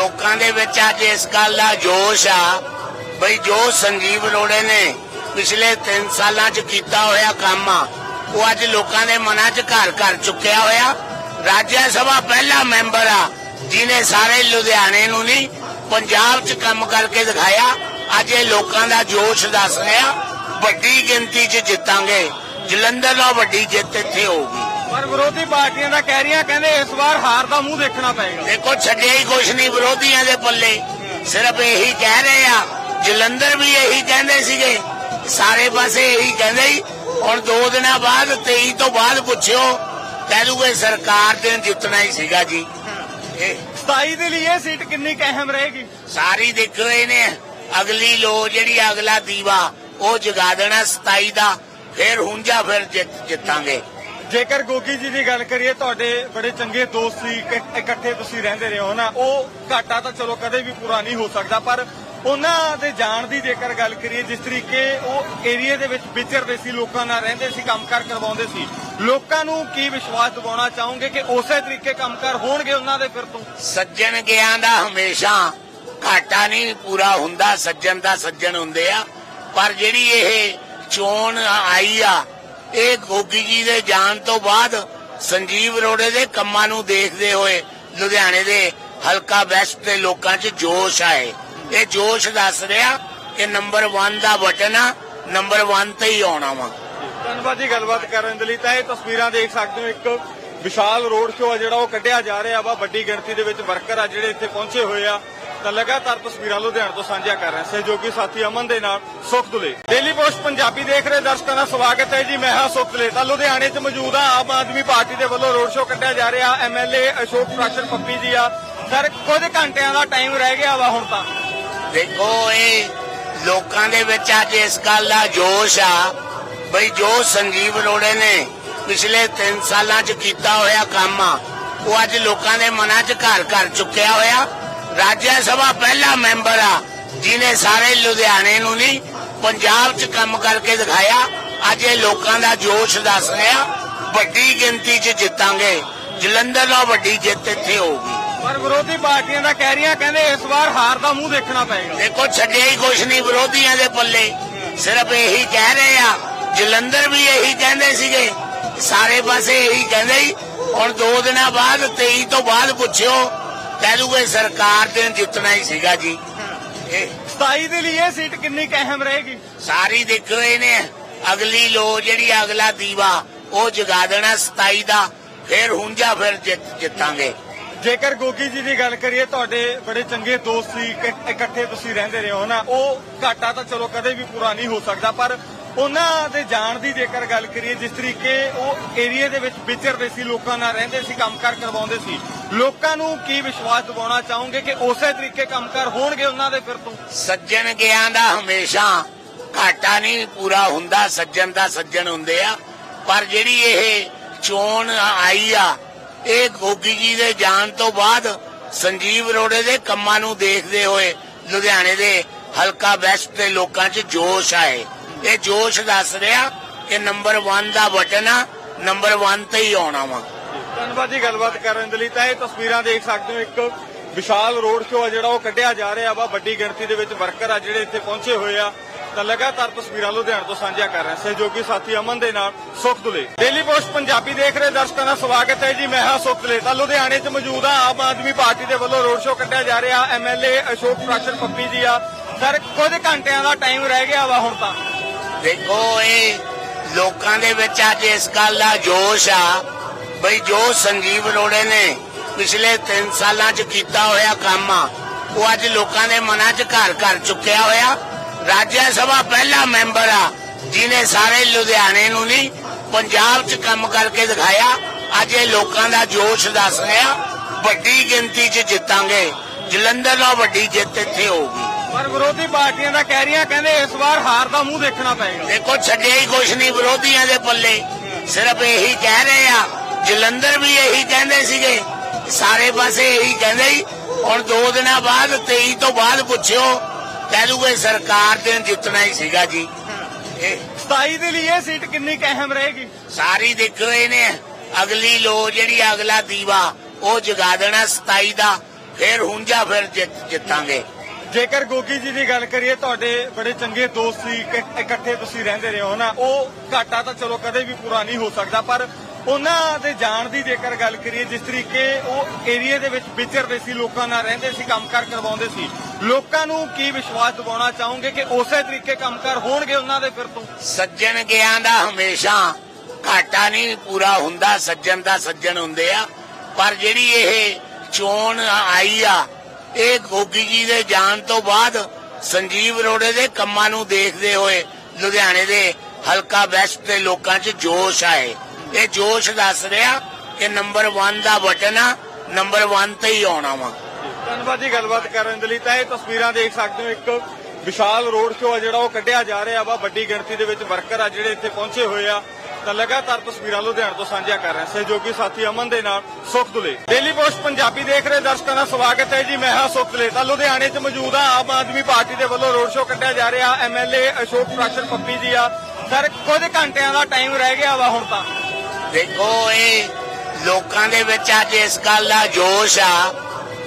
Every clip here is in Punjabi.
ਲੋਕਾਂ ਦੇ ਵਿੱਚ ਅੱਜ ਇਸ ਗੱਲ ਦਾ ਜੋਸ਼ ਆ, ਬਈ ਜੋ ਸੰਜੀਵ ਅਰੋੜੇ ਨੇ, ਪਿਛਲੇ 3 ਸਾਲਾਂ 'ਚ ਕੀਤਾ ਹੋਇਆ ਕੰਮ ਆ, ਉਹ ਅੱਜ ਲੋਕਾਂ ਦੇ ਮਨਾਂ 'ਚ ਘਰ ਘਰ ਚੁੱਕਿਆ ਹੋਇਆ। ਰਾਜ ਸਭਾ ਪਹਿਲਾ ਮੈਂਬਰ ਆ ਜਿਨੇ ਸਾਰੇ ਲੁਧਿਆਣੇ ਨੂੰ ਨਹੀਂ, ਪੰਜਾਬ 'ਚ ਕੰਮ ਕਰਕੇ ਦਿਖਾਇਆ। ਅੱਜ ਇਹ ਲੋਕਾਂ ਦਾ ਜੋਸ਼ ਦੱਸ ਰਿਹਾ, ਵੱਡੀ ਗਿਣਤੀ 'ਚ ਜਿੱਤਾਂਗੇ। ਜਲੰਧਰ ਨਾਲ ਵੱਡੀ ਜਿੱਤ ਇੱਥੇ ਹੋਊਗੀ। ਪਰ ਵਿਰੋਧੀ ਪਾਰਟੀਆਂ ਦਾ ਕਹਿ ਰਹੀਆਂ ਕਹਿੰਦੇ ਇਸ ਵਾਰ ਹਾਰ ਦਾ ਮੂੰਹ ਦੇਖਣਾ ਪਏਗਾ। ਦੇਖੋ ਛੱਡਿਆ ਹੀ ਕੁਛ ਨਹੀਂ ਵਿਰੋਧੀਆਂ ਦੇ ਪੱਲੇ। ਸਿਰਫ ਇਹੀ ਕਹਿ ਰਹੇ ਆ ਜਲੰਧਰ ਵੀ ਇਹੀ ਕਹਿੰਦੇ ਸੀਗੇ। ਸਾਰੇ ਪਾਸੇ ਇਹੀ ਕਹਿੰਦੇ ਹੀ ਹੁਣ ਦੋ ਦਿਨਾਂ ਬਾਅਦ 23 ਤੋਂ ਬਾਅਦ ਪੁੱਛਿਓ ਕਹਿ ਦੂਗੇ ਸਰਕਾਰ ਤੇ ਜਿੱਤਣਾ ਹੀ ਸੀਗਾ ਜੀ। ਇਹ 27 ਦੇ ਲਈ ਇਹ ਸੀਟ ਕਿੰਨੀ ਅਹਿਮ ਰਹੇਗੀ? ਸਾਰੀ ਦਿਖ ਰਹੇ ਨੇ। ਅਗਲੀ ਲੋ ਜਿਹੜੀ ਅਗਲਾ ਦੀਵਾ ਉਹ ਜਗਾ ਦੇਣਾ 27 ਦਾ। ਫਿਰ ਹੁੰਜਾ ਫਿਰ ਜਿੱਤ- ਜਿੱਤਾਂਗੇ। ਜੇਕਰ ਗੋਗੀ ਜੀ ਦੀ ਗੱਲ ਕਰੀਏ, ਤੁਹਾਡੇ ਬੜੇ ਚੰਗੇ ਦੋਸਤ ਸੀ ਇਕੱਠੇ ਤੁਸੀਂ ਰਹਿੰਦੇ ਰਹੇ ਹੋ ਨਾ, ਉਹ ਘਾਟਾ ਤਾਂ ਚਲੋ ਕਦੇ ਵੀ ਪੂਰਾ ਨਹੀਂ ਹੋ ਸਕਦਾ, ਪਰ ਉਹਨਾਂ ਦੇ ਜਾਣ ਦੀ ਜੇਕਰ ਗੱਲ ਕਰੀਏ, ਜਿਸ ਤਰੀਕੇ ਉਹ ਏਰੀਆ ਦੇ ਵਿੱਚ ਵਿਚਰਦੇ ਸੀ, ਲੋਕਾਂ ਨਾਲ ਰਹਿੰਦੇ ਸੀ ਕੰਮਕਾਰ ਕਰਵਾਉਂਦੇ ਸੀ, ਲੋਕਾਂ ਨੂੰ ਕੀ ਵਿਸ਼ਵਾਸ ਦਿਵਾਉਣਾ ਚਾਹੋਗੇ ਕਿ ਉਸੇ ਤਰੀਕੇ ਕੰਮਕਾਰ ਹੋਣਗੇ ਉਹਨਾਂ ਦੇ ਫਿਰ ਤੋਂ? ਸੱਜਣ ਗਿਆਂ ਦਾ ਹਮੇਸ਼ਾ ਘਾਟਾ ਨਹੀਂ ਪੂਰਾ ਹੁੰਦਾ, ਸੱਜਣ ਦਾ ਸੱਜਣ ਹੁੰਦੇ ਆ, ਪਰ ਜਿਹੜੀ ਇਹ ਚੋਣ ਆਈ ਆ ਇਹ ਗੋਗੀ ਜੀ ਦੇ ਜਾਣ ਤੋਂ ਬਾਅਦ ਸੰਜੀਵ ਅਰੋੜੇ ਦੇ ਕੰਮਾਂ ਨੂੰ ਦੇਖਦੇ ਹੋਏ ਲੁਧਿਆਣੇ ਦੇ ਹਲਕਾ ਵੈਸਟ ਦੇ ਲੋਕਾਂ 'ਚ ਜੋਸ਼ ਆਏ। ਇਹ ਜੋਸ਼ ਦੱਸ ਰਿਹਾ ਕਿ ਨੰਬਰ 1 ਦਾ ਬਟਨ ਆ, ਨੰਬਰ 1 ਤੇ ਹੀ ਆਉਣਾ ਵਾ। ਧੰਨਵਾਦ ਜੀ, ਗੱਲਬਾਤ ਕਰਨ ਦੇ ਲਈ ਤਾਂ ਇਹ ਤਸਵੀਰਾਂ ਦੇਖ ਸਕਦੇ ਹੋ। ਇੱਕ ਵਿਸ਼ਾਲ ਰੋਡ ਸ਼ੋਅ ਆ ਜਿਹੜਾ ਉਹ ਕੱਢਿਆ ਜਾ ਰਿਹਾ ਵਾ। ਵੱਡੀ ਗਿਣਤੀ ਦੇ ਵਿੱਚ ਵਰਕਰ ਆ ਜਿਹੜੇ ਇੱਥੇ ਪਹੁੰਚੇ ਹੋਏ ਆ। ਤਾਂ ਲਗਾਤਾਰ ਤਸਵੀਰਾਂ ਲੁਧਿਆਣਾ ਤੋਂ ਸਾਂਝਾ ਕਰ ਰਹੇ ਸਹਿਯੋਗੀ ਸਾਥੀ ਅਮਨ ਦੇ ਨਾਲ ਸੁਖ ਦੁਲੇ। ਡੇਲੀ ਪੋਸਟ ਪੰਜਾਬੀ ਦੇਖ ਰਹੇ ਦਰਸ਼ਕਾਂ ਦਾ ਸਵਾਗਤ ਹੈ ਜੀ, ਮੈਂ ਹਾਂ ਸੁਖ ਦੁਲੇ। ਤਾਂ ਲੁਧਿਆਣੇ 'ਚ ਮੌਜੂਦ ਆ, ਆਮ ਆਦਮੀ ਪਾਰਟੀ ਦੇ ਵੱਲੋਂ ਰੋਡ ਸ਼ੋਅ ਕੱਢਿਆ ਜਾ ਰਿਹਾ। ਐਮਐਲਏ ਅਸ਼ੋਕ ਪ੍ਰਾਸ਼ਰ ਪੱਪੀ ਜੀ ਆ। ਸਰ, ਕੁਝ ਘੰਟਿਆਂ ਦਾ ਟਾਈਮ ਰਹਿ ਗਿਆ ਵਾ ਹੁਣ ਤਾਂ। ਦੇਖੋ, ਇਹ ਲੋਕਾਂ ਦੇ ਵਿੱਚ ਅੱਜ ਇਸ ਗੱਲ ਦਾ ਜੋਸ਼ ਆ। ਬਈ ਜੋ ਸੰਜੀਵ ਰੋੜੇ ਨੇ ਪਿਛਲੇ 3 ਸਾਲਾਂ 'ਚ ਕੀਤਾ ਹੋਇਆ ਕੰਮ ਆ, ਉਹ ਅੱਜ ਲੋਕਾਂ ਦੇ ਮਨਾਂ 'ਚ ਘਰ ਘਰ ਚੁੱਕਿਆ ਹੋਇਆ। ਰਾਜ ਸਭਾ ਪਹਿਲਾ ਮੈਂਬਰ ਆ ਜਿਨੇ ਸਾਰੇ ਲੁਧਿਆਣੇ ਨੂੰ ਨਹੀਂ ਪੰਜਾਬ 'ਚ ਕੰਮ ਕਰਕੇ ਦਿਖਾਇਆ। ਅੱਜ ਇਹ ਲੋਕਾਂ ਦਾ ਜੋਸ਼ ਦੱਸ ਰਿਹਾ ਵੱਡੀ ਗਿਣਤੀ 'ਚ ਜਿੱਤਾਂਗੇ। ਜਲੰਧਰ ਨਾਲ ਵੱਡੀ ਜਿੱਤ ਇੱਥੇ ਹੋਊਗੀ। ਪਰ ਵਿਰੋਧੀ ਪਾਰਟੀਆਂ ਦਾ ਕਹਿ ਰਹੀਆਂ ਕਹਿੰਦੇ ਇਸ ਵਾਰ ਹਾਰ ਦਾ ਮੂੰਹ ਦੇਖਣਾ ਪਏਗਾ। ਦੇਖੋ ਛੱਡਿਆ ਹੀ ਕੁਛ ਨਹੀਂ ਵਿਰੋਧੀਆਂ ਦੇ ਪੱਲੇ। ਸਿਰਫ ਇਹੀ ਕਹਿ ਰਹੇ ਆ ਜਲੰਧਰ ਵੀ ਇਹੀ ਕਹਿੰਦੇ ਸੀਗੇ। ਸਾਰੇ ਪਾਸੇ ਇਹੀ ਕਹਿੰਦੇ ਹੀ ਹੁਣ ਦੋ ਦਿਨਾਂ ਬਾਅਦ 23 ਤੋਂ ਬਾਅਦ ਪੁੱਛਿਓ ਕਹਿ ਦੂਗੇ ਸਰਕਾਰ ਤੇ ਜਿੱਤਣਾ ਹੀ ਸੀਗਾ ਜੀ। ਇਹ 27 ਦੇ ਲਈ ਇਹ ਸੀਟ ਕਿੰਨੀ ਕੁ ਅਹਿਮ ਰਹੇਗੀ? ਸਾਰੀ ਦਿਖ ਰਹੇ ਨੇ। ਅਗਲੀ ਲੋ ਜਿਹੜੀ ਅਗਲਾ ਦੀਵਾ ਉਹ ਜਗਾ ਦੇਣਾ 27 ਦਾ। ਫਿਰ ਹੁੰਜਾ ਫਿਰ ਜਿੱਤ- ਜਿੱਤਾਂਗੇ। ਜੇਕਰ ਗੋਗੀ ਜੀ ਦੀ ਗੱਲ ਕਰੀਏ ਤੁਹਾਡੇ ਬੜੇ ਚੰਗੇ ਦੋਸਤ ਸੀ ਇਕ- ਇਕੱਠੇ ਤੁਸੀਂ ਰਹਿੰਦੇ ਰਹੇ ਹੋ ਨਾ ਉਹ ਘਾਟਾ ਤਾਂ ਚਲੋ ਕਦੇ ਵੀ ਪੂਰਾ ਨਹੀਂ ਹੋ ਸਕਦਾ ਪਰ ਉਹਨਾਂ ਦੇ ਜਾਣ ਦੀ ਜੇਕਰ ਗੱਲ ਕਰੀਏ, ਜਿਸ ਤਰੀਕੇ ਉਹ ਏਰੀਆ ਦੇ ਵਿੱਚ ਵਿਚਰਦੇ ਸੀ, ਲੋਕਾਂ ਨਾਲ ਰਹਿੰਦੇ ਸੀ, ਕੰਮਕਾਰ ਕਰਵਾਉਂਦੇ ਸੀ, ਲੋਕਾਂ ਨੂੰ ਕੀ ਵਿਸ਼ਵਾਸ ਦਿਵਾਉਣਾ ਚਾਹੋਗੇ ਕਿ ਉਸੇ ਤਰੀਕੇ ਕੰਮਕਾਰ ਹੋਣਗੇ ਉਹਨਾਂ ਦੇ ਫਿਰ ਤੋਂ? ਸੱਜਣ ਗਿਆਂ ਦਾ ਹਮੇਸ਼ਾ ਘਾਟਾ ਨਹੀਂ ਪੂਰਾ ਹੁੰਦਾ, ਸੱਜਣ ਦਾ ਸੱਜਣ ਹੁੰਦੇ ਆ। ਪਰ ਜਿਹੜੀ ਇਹ ਚੋਣ ਆਈ ਆ, ਇਹ ਗੋਗੀ ਜੀ ਦੇ ਜਾਣ ਤੋਂ ਬਾਅਦ ਸੰਜੀਵ ਅਰੋੜੇ ਦੇ ਕੰਮਾਂ ਨੂੰ ਦੇਖਦੇ ਹੋਏ ਲੁਧਿਆਣੇ ਦੇ ਹਲਕਾ ਵੈਸਟ ਦੇ ਲੋਕਾਂ 'ਚ ਜੋਸ਼ ਆਏ। ਇਹ ਜੋਸ਼ ਦੱਸ ਰਿਹਾ ਕਿ ਨੰਬਰ 1 ਦਾ ਬਟਨ ਆ, ਨੰਬਰ 1 ਤੇ ਹੀ ਆਉਣਾ ਵਾ। ਧੰਨਵਾਦ ਜੀ, ਗੱਲਬਾਤ ਕਰਨ ਦੇ ਲਈ ਤਾਂ ਇਹ ਤਸਵੀਰਾਂ ਦੇਖ ਸਕਦੇ ਹੋ। ਇੱਕ ਵਿਸ਼ਾਲ ਰੋਡ ਸ਼ੋਅ ਆ ਜਿਹੜਾ ਉਹ ਕੱਢਿਆ ਜਾ ਰਿਹਾ ਵਾ। ਵੱਡੀ ਗਿਣਤੀ ਦੇ ਵਿੱਚ ਵਰਕਰ ਆ ਜਿਹੜੇ ਇੱਥੇ ਪਹੁੰਚੇ ਹੋਏ ਆ। ਤਾਂ ਲਗਾਤਾਰ ਤਸਵੀਰਾਂ ਲੁਧਿਆਣਾ ਤੋਂ ਸਾਂਝਾ ਕਰ ਰਹੇ ਸਹਿਯੋਗੀ ਸਾਥੀ ਅਮਨ ਦੇ ਨਾਲ ਸੁਖ ਦੁਲੇ ਡੇਲੀ ਪੋਸਟ ਪੰਜਾਬੀ ਦੇਖ ਰਹੇ ਦਰਸ਼ਕਾਂ ਦਾ ਸਵਾਗਤ ਹੈ ਜੀ। ਮੈਂ ਹਾਂ ਸੁਖ ਦੁਲੇ ਤਾਂ ਲੁਧਿਆਣੇ 'ਚ ਮੌਜੂਦ ਆ। ਆਮ ਆਦਮੀ ਪਾਰਟੀ ਦੇ ਵੱਲੋਂ ਰੋਡ ਸ਼ੋਅ ਕੱਢਿਆ ਜਾ ਰਿਹਾ। ਐਮਐਲਏ ਅਸ਼ੋਕ ਪ੍ਰਾਸ਼ਰ ਪੱਪੀ ਜੀ ਆ। ਸਰ, ਕੁਝ ਘੰਟਿਆਂ ਦਾ ਟਾਈਮ ਰਹਿ ਗਿਆ ਵਾ ਹੁਣ ਤਾਂ। ਦੇਖੋ, ਇਹ ਲੋਕਾਂ ਦੇ ਵਿੱਚ ਅੱਜ ਇਸ ਗੱਲ ਦਾ ਜੋਸ਼ ਆ। ਬਈ ਜੋ ਸੰਜੀਵ ਅਰੋੜੇ ਨੇ ਪਿਛਲੇ 3 ਸਾਲਾਂ 'ਚ ਕੀਤਾ ਹੋਇਆ ਕੰਮ ਆ, ਉਹ ਅੱਜ ਲੋਕਾਂ ਦੇ ਮਨਾਂ 'ਚ ਘਰ ਘਰ ਚੁੱਕਿਆ ਹੋਇਆ। ਰਾਜ ਸਭਾ ਪਹਿਲਾ ਮੈਂਬਰ ਆ ਜਿਨੇ ਸਾਰੇ ਲੁਧਿਆਣੇ ਨੂੰ ਨਹੀਂ, ਪੰਜਾਬ 'ਚ ਕੰਮ ਕਰਕੇ ਦਿਖਾਇਆ। ਅੱਜ ਇਹ ਲੋਕਾਂ ਦਾ ਜੋਸ਼ ਦੱਸ ਰਿਹਾ, ਵੱਡੀ ਗਿਣਤੀ 'ਚ ਜਿੱਤਾਂਗੇ। ਜਲੰਧਰ ਨਾਲ ਵੱਡੀ ਜਿੱਤ ਇੱਥੇ ਹੋਊਗੀ। ਪਰ ਵਿਰੋਧੀ ਪਾਰਟੀਆਂ ਦਾ ਕਹਿ ਰਹੀਆਂ ਕਹਿੰਦੇ ਇਸ ਵਾਰ ਹਾਰ ਦਾ ਮੂੰਹ ਦੇਖਣਾ ਪਏਗਾ। ਦੇਖੋ ਛੱਡਿਆ ਹੀ ਕੁਛ ਨਹੀਂ ਵਿਰੋਧੀਆਂ ਦੇ ਪੱਲੇ। ਸਿਰਫ ਇਹੀ ਕਹਿ ਰਹੇ ਆ ਜਲੰਧਰ ਵੀ ਇਹੀ ਕਹਿੰਦੇ ਸੀਗੇ। ਸਾਰੇ ਪਾਸੇ ਇਹੀ ਕਹਿੰਦੇ ਹੀ ਹੁਣ ਦੋ ਦਿਨਾਂ ਬਾਅਦ 23 ਤੋਂ ਬਾਅਦ ਪੁੱਛਿਓ ਕਹਿ ਦੂਗੇ ਸਰਕਾਰ ਤੇ ਜਿੱਤਣਾ ਹੀ ਸੀਗਾ ਜੀ। ਇਹ 27 ਦੇ ਲਈ ਇਹ ਸੀਟ ਕਿੰਨੀ ਕੁ ਅਹਿਮ ਰਹੇਗੀ? ਸਾਰੀ ਦਿਖ ਰਹੇ ਨੇ। ਅਗਲੀ ਲੋ ਜਿਹੜੀ ਅਗਲਾ ਦੀਵਾ ਉਹ ਜਗਾ ਦੇਣਾ 27 ਦਾ। ਫਿਰ ਹੁੰਜਾ ਫਿਰ ਜਿੱਤ- ਜਿੱਤਾਂਗੇ। ਜੇਕਰ ਗੋਗੀ ਜੀ ਦੀ ਗੱਲ ਕਰੀਏ, ਤੁਹਾਡੇ ਬੜੇ ਚੰਗੇ ਦੋਸਤ ਸੀ ਇਕੱਠੇ ਤੁਸੀਂ ਰਹਿੰਦੇ ਰਹੇ ਹੋ ਨਾ, ਉਹ ਘਾਟਾ ਤਾਂ ਚਲੋ ਕਦੇ ਵੀ ਪੂਰਾ ਨਹੀਂ ਹੋ ਸਕਦਾ, ਪਰ ਉਹਨਾਂ ਦੇ ਜਾਣ ਦੀ ਜੇਕਰ ਗੱਲ ਕਰੀਏ, ਜਿਸ ਤਰੀਕੇ ਉਹ ਏਰੀਆ ਦੇ ਵਿੱਚ ਵਿਚਰਦੇ ਸੀ, ਲੋਕਾਂ ਨਾਲ ਰਹਿੰਦੇ ਸੀ, ਕੰਮਕਾਰ ਕਰਵਾਉਂਦੇ ਸੀ, ਲੋਕਾਂ ਨੂੰ ਕੀ ਵਿਸ਼ਵਾਸ ਦਿਵਾਉਣਾ ਚਾਹੋਗੇ ਕਿ ਉਸੇ ਤਰੀਕੇ ਕੰਮਕਾਰ ਹੋਣਗੇ ਉਹਨਾਂ ਦੇ ਫਿਰ ਤੋਂ? ਸੱਜਣ ਗਿਆ ਦਾ ਹਮੇਸ਼ਾ ਘਾਟਾ ਨਹੀਂ ਪੂਰਾ ਹੁੰਦਾ, ਸੱਜਣ ਦਾ ਸੱਜਣ ਹੁੰਦੇ ਆ, ਪਰ ਜਿਹੜੀ ਇਹ ਚੋਣ ਆਈ ਆ ਇਹ ਗੋਗੀ ਜੀ ਦੇ ਜਾਣ ਤੋਂ ਬਾਅਦ ਸੰਜੀਵ ਰੋੜੇ ਦੇ ਕੰਮਾਂ ਨੂੰ ਦੇਖਦੇ ਹੋਏ ਲੁਧਿਆਣੇ ਦੇ ਹਲਕਾ ਵੈਸਟ ਦੇ ਲੋਕਾਂ 'ਚ ਜੋਸ਼ ਆਏ। ਇਹ ਜੋਸ਼ ਦੱਸ ਰਿਹਾ ਕਿ ਨੰਬਰ 1 ਦਾ ਬਟਨ ਆ, ਨੰਬਰ 1 ਤੇ ਹੀ ਆਉਣਾ ਵਾ। ਧੰਨਵਾਦ ਜੀ, ਗੱਲਬਾਤ ਕਰਨ ਦੇ ਲਈ ਤਾਂ ਇਹ ਤਸਵੀਰਾਂ ਦੇਖ ਸਕਦੇ ਹੋ। ਇੱਕ ਵਿਸ਼ਾਲ ਰੋਡ ਸ਼ੋਅ ਜਿਹੜਾ ਉਹ ਕੱਢਿਆ ਜਾ ਰਿਹਾ ਵਾ। ਵੱਡੀ ਗਿਣਤੀ ਦੇ ਵਿੱਚ ਵਰਕਰ ਆ ਜਿਹੜੇ ਇੱਥੇ ਪਹੁੰਚੇ ਹੋਏ ਆ। ਤਾਂ ਲਗਾਤਾਰ ਤਸਵੀਰਾਂ ਲੁਧਿਆਣਾ ਤੋਂ ਸਾਂਝਾ ਕਰ ਰਹੇ ਹਾਂ। ਸਹਿਯੋਗੀ ਸਾਥੀ ਅਮਨ ਦੇ ਨਾਲ ਸੁਖ ਦੁਲੇ। ਡੇਲੀ ਪੋਸਟ ਪੰਜਾਬੀ ਦੇਖ ਰਹੇ ਦਰਸ਼ਕਾਂ ਦਾ ਸਵਾਗਤ ਹੈ ਜੀ। ਮੈਂ ਹਾਂ ਸੁਖ ਦੁਲੇ। ਤਾਂ ਲੁਧਿਆਣੇ 'ਚ ਮੌਜੂਦ ਆ ਆਮ ਆਦਮੀ ਪਾਰਟੀ ਦੇ ਵੱਲੋਂ ਰੋਡ ਸ਼ੋਅ ਕੱਢਿਆ ਜਾ ਰਿਹਾ। ਐਮਐਲਏ ਅਸ਼ੋਕ ਪ੍ਰਾਸ਼ਰ ਪੱਪੀ ਜੀ ਆ। ਸਰ, ਕੁਝ ਘੰਟਿਆਂ ਦਾ ਟਾਈਮ ਰਹਿ ਗਿਆ ਵਾ ਹੁਣ ਤਾਂ। ਦੇਖੋ, ਇਹ ਲੋਕਾਂ ਦੇ ਵਿੱਚ ਅੱਜ ਇਸ ਗੱਲ ਦਾ ਜੋਸ਼ ਆ।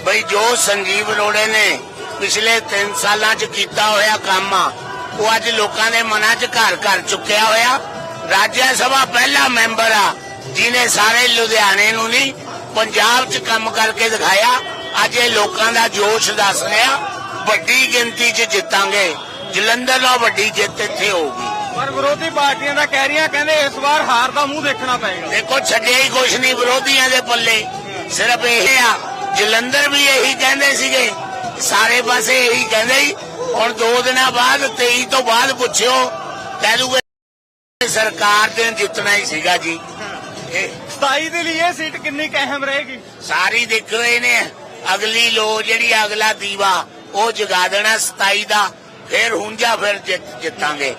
ਬਈ ਜੋ ਸੰਜੀਵ ਰੋੜੇ ਨੇ ਪਿਛਲੇ 3 ਸਾਲਾਂ 'ਚ ਕੀਤਾ ਹੋਇਆ ਕੰਮ ਆ, ਉਹ ਅੱਜ ਲੋਕਾਂ ਦੇ ਮਨਾਂ 'ਚ ਘਰ ਘਰ ਚੁੱਕਿਆ ਹੋਇਆ। ਰਾਜ ਸਭਾ ਪਹਿਲਾ ਮੈਂਬਰ ਆ ਜਿਨੇ ਸਾਰੇ ਲੁਧਿਆਣੇ ਨੂੰ ਨਹੀਂ ਪੰਜਾਬ 'ਚ ਕੰਮ ਕਰਕੇ ਦਿਖਾਇਆ। ਅੱਜ ਇਹ ਲੋਕਾਂ ਦਾ ਜੋਸ਼ ਦੱਸ ਰਿਹਾ ਵੱਡੀ ਗਿਣਤੀ 'ਚ ਜਿੱਤਾਂਗੇ। ਜਲੰਧਰ ਨਾਲ ਵੱਡੀ ਜਿੱਤ ਇੱਥੇ ਹੋਊਗੀ। ਪਰ ਵਿਰੋਧੀ ਪਾਰਟੀਆਂ ਦਾ ਕਹਿ ਰਹੀਆਂ ਕਹਿੰਦੇ ਇਸ ਵਾਰ ਹਾਰ ਦਾ ਮੂੰਹ ਦੇਖਣਾ ਪਏਗਾ। ਦੇਖੋ ਛੱਡਿਆ ਹੀ ਕੁਛ ਨਹੀਂ ਵਿਰੋਧੀਆਂ ਦੇ ਪੱਲੇ। ਸਿਰਫ ਇਹ ਆ ਜਲੰਧਰ ਵੀ ਇਹੀ ਕਹਿੰਦੇ ਸੀਗੇ। ਸਾਰੇ ਪਾਸੇ ਇਹੀ ਕਹਿੰਦੇ ਹੀ ਹੁਣ ਦੋ ਦਿਨਾਂ ਬਾਅਦ 23 ਤੋਂ ਬਾਅਦ ਪੁੱਛਿਓ ਕਹਿ ਦੂਗੇ ਸਰਕਾਰ ਦੇ ਜਿੱਤਣਾ ਹੀ ਸੀਗਾ ਜੀ। ਇਹ 27 ਦੇ ਲਈ ਇਹ ਸੀਟ ਕਿੰਨੀ ਕੁ ਅਹਿਮ ਰਹੇਗੀ? ਸਾਰੀ ਦਿਖ ਰਹੇ ਨੇ। ਅਗਲੀ ਲੋ ਜਿਹੜੀ ਅਗਲਾ ਦੀਵਾ ਉਹ ਜਗਾ ਦੇਣਾ 27 ਦਾ। ਫਿਰ ਹੁੰਜਾ ਫਿਰ ਜਿੱਤ- ਜਿੱਤਾਂਗੇ।